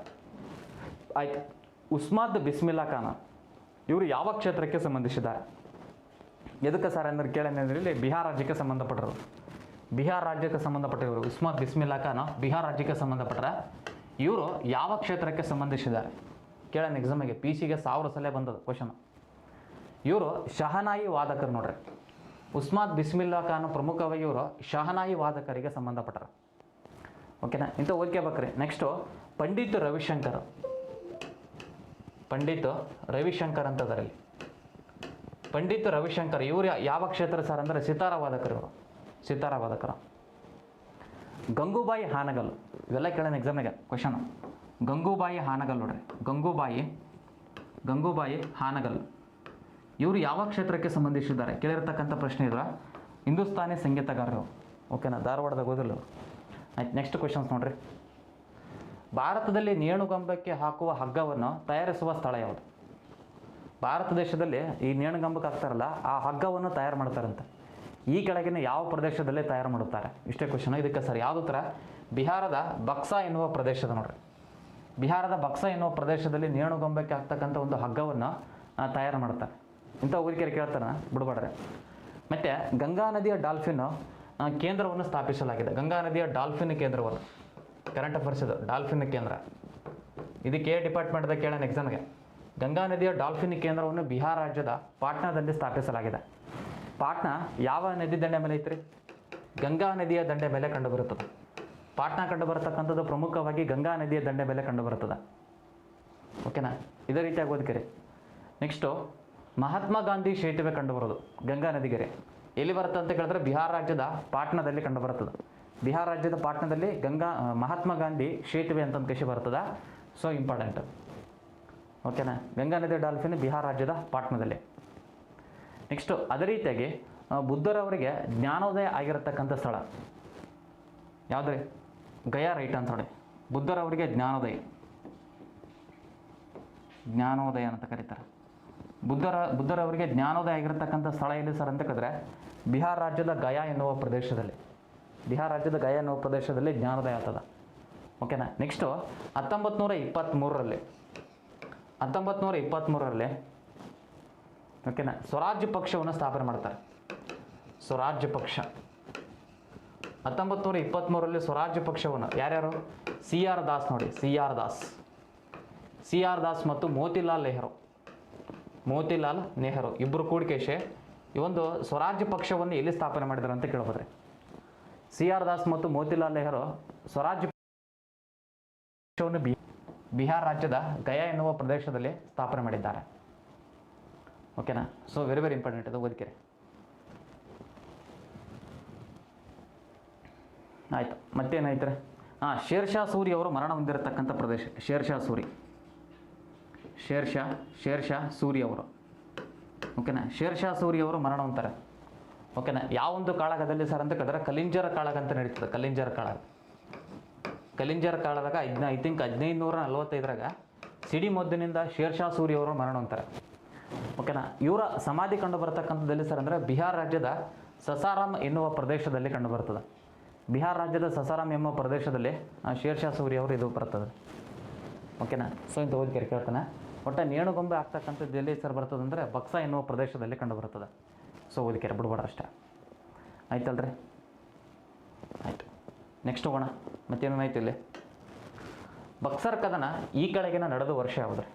Speaker 1: ಆಯ್ತು. ಉಸ್ಮಾದ್ ಬಿಸ್ಮಿಲ್ಲಾ ಖಾನ್, ಇವರು ಯಾವ ಕ್ಷೇತ್ರಕ್ಕೆ ಸಂಬಂಧಿಸಿದ್ದಾರೆ? ಎದಕ್ಕೆ ಸರ್ ಅಂದ್ರೆ ಕೇಳೇನೆಂದ್ರೆ ಇಲ್ಲಿ ಬಿಹಾರ್ ರಾಜ್ಯಕ್ಕೆ ಸಂಬಂಧಪಟ್ಟರು. ಬಿಹಾರ್ ರಾಜ್ಯಕ್ಕೆ ಸಂಬಂಧಪಟ್ಟಿರೋರು ಉಸ್ಮಾದ್ ಬಿಸ್ಮಿಲ್ಲಾ ಖಾನ್, ಬಿಹಾರ ರಾಜ್ಯಕ್ಕೆ ಸಂಬಂಧಪಟ್ಟರೆ ಇವರು ಯಾವ ಕ್ಷೇತ್ರಕ್ಕೆ ಸಂಬಂಧಿಸಿದ್ದಾರೆ? ಕೇಳೋಣ ಎಕ್ಸಾಮಿಗೆ ಪಿ ಸಿಗೆ ಸಾವಿರ ಸಲ ಬಂದದ ಕ್ವಶನ್ ಇವರು ಶಹನಾಯಿ ವಾದಕರು ನೋಡ್ರಿ. ಉಸ್ಮಾದ್ ಬಿಸ್ಮಿಲ್ಲಾ ಖಾನ್ ಪ್ರಮುಖವಾಗಿ ಇವರು ಶಹನಾಯಿ ವಾದಕರಿಗೆ ಸಂಬಂಧಪಟ್ಟರು. ಓಕೆನಾ ಇಂಥ ಓದ್ಕೋಬೇಕ್ರಿ ನೆಕ್ಸ್ಟು ಪಂಡಿತ್ ರವಿಶಂಕರ್. ಪಂಡಿತ್ ರವಿಶಂಕರ್ ಅಂತ ಅದರಲ್ಲಿ ಪಂಡಿತ್ ರವಿಶಂಕರ್, ಇವರು ಯಾವ ಕ್ಷೇತ್ರ ಸರ್ ಅಂದರೆ ಸಿತಾರ ವಾದಕರು ಇವರು. ಸಿತಾರ ವಾದಕರು. ಗಂಗೂಬಾಯಿ ಹಾನಗಲ್. ಇವೆಲ್ಲ ಕೇಳೋಣ ಎಕ್ಸಾಮಿಗೆ ಕ್ವಶನ್ ಗಂಗೂಬಾಯಿ ಹಾನಗಲ್ ನೋಡ್ರಿ. ಗಂಗೂಬಾಯಿ ಗಂಗೂಬಾಯಿ ಹಾನಗಲ್. ಇವರು ಯಾವ ಕ್ಷೇತ್ರಕ್ಕೆ ಸಂಬಂಧಿಸಿದ್ದಾರೆ? ಕೇಳಿರ್ತಕ್ಕಂಥ ಪ್ರಶ್ನೆ ಇದ್ರ ಹಿಂದೂಸ್ತಾನಿ ಸಂಗೀತಗಾರರು. ಓಕೆನಾ ಧಾರವಾಡದಾಗ ಓದಿಲ್ಲ. ಆಯ್ತು ನೆಕ್ಸ್ಟ್ ಕ್ವಶನ್ಸ್ ನೋಡ್ರಿ. ಭಾರತದಲ್ಲಿ ನೇಣುಗಂಬಕ್ಕೆ ಹಾಕುವ ಹಗ್ಗವನ್ನು ತಯಾರಿಸುವ ಸ್ಥಳ ಯಾವುದು? ಭಾರತ ದೇಶದಲ್ಲಿ ಈ ನೇಣುಗಂಬಕ್ಕೆ ಹಾಕ್ತಾರಲ್ಲ, ಆ ಹಗ್ಗವನ್ನು ತಯಾರು ಮಾಡ್ತಾರಂತೆ. ಈ ಕೆಳಗಿನ ಯಾವ ಪ್ರದೇಶದಲ್ಲೇ ತಯಾರು ಮಾಡುತ್ತಾರೆ? ಇಷ್ಟೇ ಕ್ವಶನ್ ಇದಕ್ಕೆ ಸರ್ ಯಾವುದು ಥರ ಬಿಹಾರದ ಬಕ್ಸಾ ಎನ್ನುವ ಪ್ರದೇಶದ ನೋಡ್ರಿ. ಬಿಹಾರದ ಬಕ್ಸಾ ಎನ್ನುವ ಪ್ರದೇಶದಲ್ಲಿ ನೇಣುಗಂಬಕ್ಕೆ ಹಾಕ್ತಕ್ಕಂಥ ಒಂದು ಹಗ್ಗವನ್ನು ತಯಾರು ಮಾಡ್ತಾರೆ. ಇಂಥ ಊರಿಕೆಯಲ್ಲಿ ಕೇಳ್ತಾನೆ ಬಿಡಬಾಡ್ರೆ ಮತ್ತು ಗಂಗಾ ನದಿಯ ಡಾಲ್ಫಿನ್ ಕೇಂದ್ರವನ್ನು ಸ್ಥಾಪಿಸಲಾಗಿದೆ. ಗಂಗಾ ನದಿಯ ಡಾಲ್ಫಿನ್ ಕೇಂದ್ರವನ್ನು ಕರೆಂಟ್ ಅಫೇರ್ಸ್ ಇದು, ಡಾಲ್ಫಿನ್ ಕೇಂದ್ರ. ಇದಕ್ಕೆ ಡಿಪಾರ್ಟ್ಮೆಂಟ್ದಾಗ ಕೇಳೋಣ ಎಕ್ಸಾಮ್ಗೆ ಗಂಗಾ ನದಿಯ ಡಾಲ್ಫಿನ್ ಕೇಂದ್ರವನ್ನು ಬಿಹಾರ ರಾಜ್ಯದ ಪಾಟ್ನಾದಲ್ಲಿ ಸ್ಥಾಪಿಸಲಾಗಿದೆ. ಪಾಟ್ನಾ ಯಾವ ನದಿ ದಂಡೆ ಮೇಲೆ ಐತ್ರಿ? ಗಂಗಾ ನದಿಯ ದಂಡೆ ಮೇಲೆ ಕಂಡುಬರುತ್ತದೆ. ಪಾಟ್ನಾ ಕಂಡುಬರತಕ್ಕಂಥದ್ದು ಪ್ರಮುಖವಾಗಿ ಗಂಗಾ ನದಿಯ ದಂಡೆ ಮೇಲೆ ಕಂಡುಬರುತ್ತದೆ. ಓಕೆನಾ? ಇದೇ ರೀತಿಯಾಗಿ ಓದ್ಕಿರಿ. ನೆಕ್ಸ್ಟು ಮಹಾತ್ಮ ಗಾಂಧಿ ಸೇತುವೆ ಕಂಡುಬರೋದು, ಗಂಗಾ ನದಿಗೆರೆ. ಎಲ್ಲಿ ಬರುತ್ತೆ ಅಂತ ಕೇಳಿದ್ರೆ ಬಿಹಾರ ರಾಜ್ಯದ ಪಾಟ್ನಾದಲ್ಲಿ ಕಂಡು ಬರುತ್ತದೆ ಬಿಹಾರ ರಾಜ್ಯದ ಪಾಟ್ನಾದಲ್ಲಿ ಗಂಗಾ ಮಹಾತ್ಮ ಗಾಂಧಿ ಸೇತುವೆ ಅಂತ ಕೃಷಿ ಬರ್ತದೆ. ಸೊ ಇಂಪಾರ್ಟೆಂಟ್ ಓಕೆನಾ ಗಂಗಾ ನದಿ ಡಾಲ್ಫಿನ್ ಬಿಹಾರ ರಾಜ್ಯದ ಪಾಟ್ನಾದಲ್ಲಿ. ನೆಕ್ಸ್ಟು ಅದೇ ರೀತಿಯಾಗಿ ಬುದ್ಧರವರಿಗೆ ಜ್ಞಾನೋದಯ ಆಗಿರತಕ್ಕಂಥ ಸ್ಥಳ. ಯಾವುದ್ರಿ? ಗಯಾ ರೈಟ್ ಅಂತ ನೋಡಿ. ಬುದ್ಧರವರಿಗೆ ಜ್ಞಾನೋದಯ. ಜ್ಞಾನೋದಯ ಅಂತ ಕರೀತಾರೆ. ಬುದ್ಧರ, ಬುದ್ಧರವರಿಗೆ ಜ್ಞಾನೋದಯ ಆಗಿರತಕ್ಕಂಥ ಸ್ಥಳ ಎಲ್ಲಿ ಸರ್ ಅಂತ ಕೇಳಿದ್ರೆ ಬಿಹಾರ ರಾಜ್ಯದ ಗಯಾ ಎನ್ನುವ ಪ್ರದೇಶದಲ್ಲಿ. ಬಿಹಾರ ರಾಜ್ಯದ ಗಯಾ ಎನ್ನುವ ಪ್ರದೇಶದಲ್ಲಿ ಜ್ಞಾನೋದಯ ಆಗ್ತದ. ಓಕೆನಾ ನೆಕ್ಸ್ಟು ಹತ್ತೊಂಬತ್ತು ನೂರ ಇಪ್ಪತ್ತ್ಮೂರರಲ್ಲಿ ಹತ್ತೊಂಬತ್ತು ನೂರ ಇಪ್ಪತ್ತ್ಮೂರರಲ್ಲಿ ಓಕೆನಾ ಸ್ವರಾಜ್ಯ ಪಕ್ಷವನ್ನು ಸ್ಥಾಪನೆ ಮಾಡ್ತಾರೆ. ಸ್ವರಾಜ್ಯ ಪಕ್ಷ. ಹತ್ತೊಂಬತ್ತು ನೂರ ಇಪ್ಪತ್ತ್ಮೂರರಲ್ಲಿ ಸ್ವರಾಜ್ಯ ಪಕ್ಷವನ್ನು ಯಾರ್ಯಾರು? ಸಿ ಆರ್ ದಾಸ್ ನೋಡಿ, C R Das. C R Das ಮತ್ತು ಮೋತಿಲಾಲ್ ನೆಹರು. ಮೋತಿಲಾಲ್ ನೆಹರು ಇಬ್ಬರು ಕೂಡಿಕೇಶೆ ಈ ಒಂದು ಸ್ವರಾಜ್ಯ ಪಕ್ಷವನ್ನು ಎಲ್ಲಿ ಸ್ಥಾಪನೆ ಮಾಡಿದ್ರು ಅಂತ ಕೇಳ್ಬೋದ್ರಿ. ಸಿ ಆರ್ ದಾಸ್ ಮತ್ತು ಮೋತಿಲಾಲ್ ನೆಹರು ಸ್ವರಾಜ್ಯ ಪಕ್ಷವನ್ನು ಬಿ, ಬಿಹಾರ ರಾಜ್ಯದ ಗಯಾ ಎನ್ನುವ ಪ್ರದೇಶದಲ್ಲಿ ಸ್ಥಾಪನೆ ಮಾಡಿದ್ದಾರೆ. ಓಕೆನಾ ಸೊ ವೆರಿ ವೆರಿ ಇಂಪಾರ್ಟೆಂಟ್ ಇದು, ಓದಿಕೆರೆ. ಆಯ್ತು ಮತ್ತೇನಾಯ್ತು ಹಾಂ, ಶೇರ್ಷಾ ಸೂರಿ ಅವರು ಮರಣ ಹೊಂದಿರತಕ್ಕಂಥ ಪ್ರದೇಶ, ಶೇರ್ಷಾ ಸೂರಿ. ಶೇರ್ಷಾ ಶೇರ್ಷಾ ಸೂರಿ ಅವರು ಓಕೆನಾ ಶೇರ್ಷಾ ಸೂರಿ ಅವರು ಮರಣ ಅಂತಾರೆ ಓಕೆನಾ ಯಾವೊಂದು ಕಾಳಗದಲ್ಲಿ ಸರ್ ಅಂತ ಕೇಳಿದ್ರೆ ಕಲಿಂಜರ ಕಾಳಗ ಅಂತ ನಡೀತದೆ, ಕಲಿಂಜರ ಕಾಳಗ. ಕಲಿಂಜರ ಕಾಳದಾಗ ಐದ್ನ ಐ ತಿಂಕ್ ಹದಿನೈದು ನೂರ ನಲ್ವತ್ತೈದರಾಗ ಸಿಡಿ ಮೊದ್ದಿನಿಂದ ಶೇರ್ಷಾ ಸೂರಿ ಅವರು ಮರಣ ಅಂತಾರೆ ಓಕೆನಾ ಇವರ ಸಮಾಧಿ ಕಂಡು ಬರತಕ್ಕಂಥದ್ದಲ್ಲಿ ಸರ್ ಅಂದರೆ ಬಿಹಾರ ರಾಜ್ಯದ ಸಸಾರಾಮ್ ಎನ್ನುವ ಪ್ರದೇಶದಲ್ಲಿ ಕಂಡು ಬರ್ತದೆ. ಬಿಹಾರ ರಾಜ್ಯದ ಸಸಾರಾಮ್ ಎಂಬ ಪ್ರದೇಶದಲ್ಲಿ ಶೇರ್ಷಾ ಸೂರಿ ಅವರು ಇದು ಬರ್ತದೆ. ಓಕೆನಾ ಸೊ ಇಂತ ಹೋಗಿ ಕೇಳ್ತಾನೆ. ಒಟ್ಟು ನೇಣುಗೊಂಬೆ ಆಗ್ತಕ್ಕಂಥದ್ದು ಎಲ್ಲಿ ಸರ್ ಬರ್ತದೆ ಅಂದರೆ ಬಕ್ಸಾ ಎನ್ನುವ ಪ್ರದೇಶದಲ್ಲಿ ಕಂಡು ಬರ್ತದೆ ಸೊ ಓದಿಕೆರೆ ಬಿಡ್ಬೇಡ ಅಷ್ಟೇ. ಆಯ್ತಲ್ರಿ? ಆಯಿತು. ನೆಕ್ಸ್ಟ್ ಹೋಗೋಣ. ಮತ್ತೇನಾಯ್ತು ಇಲ್ಲಿ? ಬಕ್ಸರ್ ಕದನ ಈ ಕೆಳಗಿನ ನಡೆದ ವರ್ಷ ಯಾವುದ್ರಿ?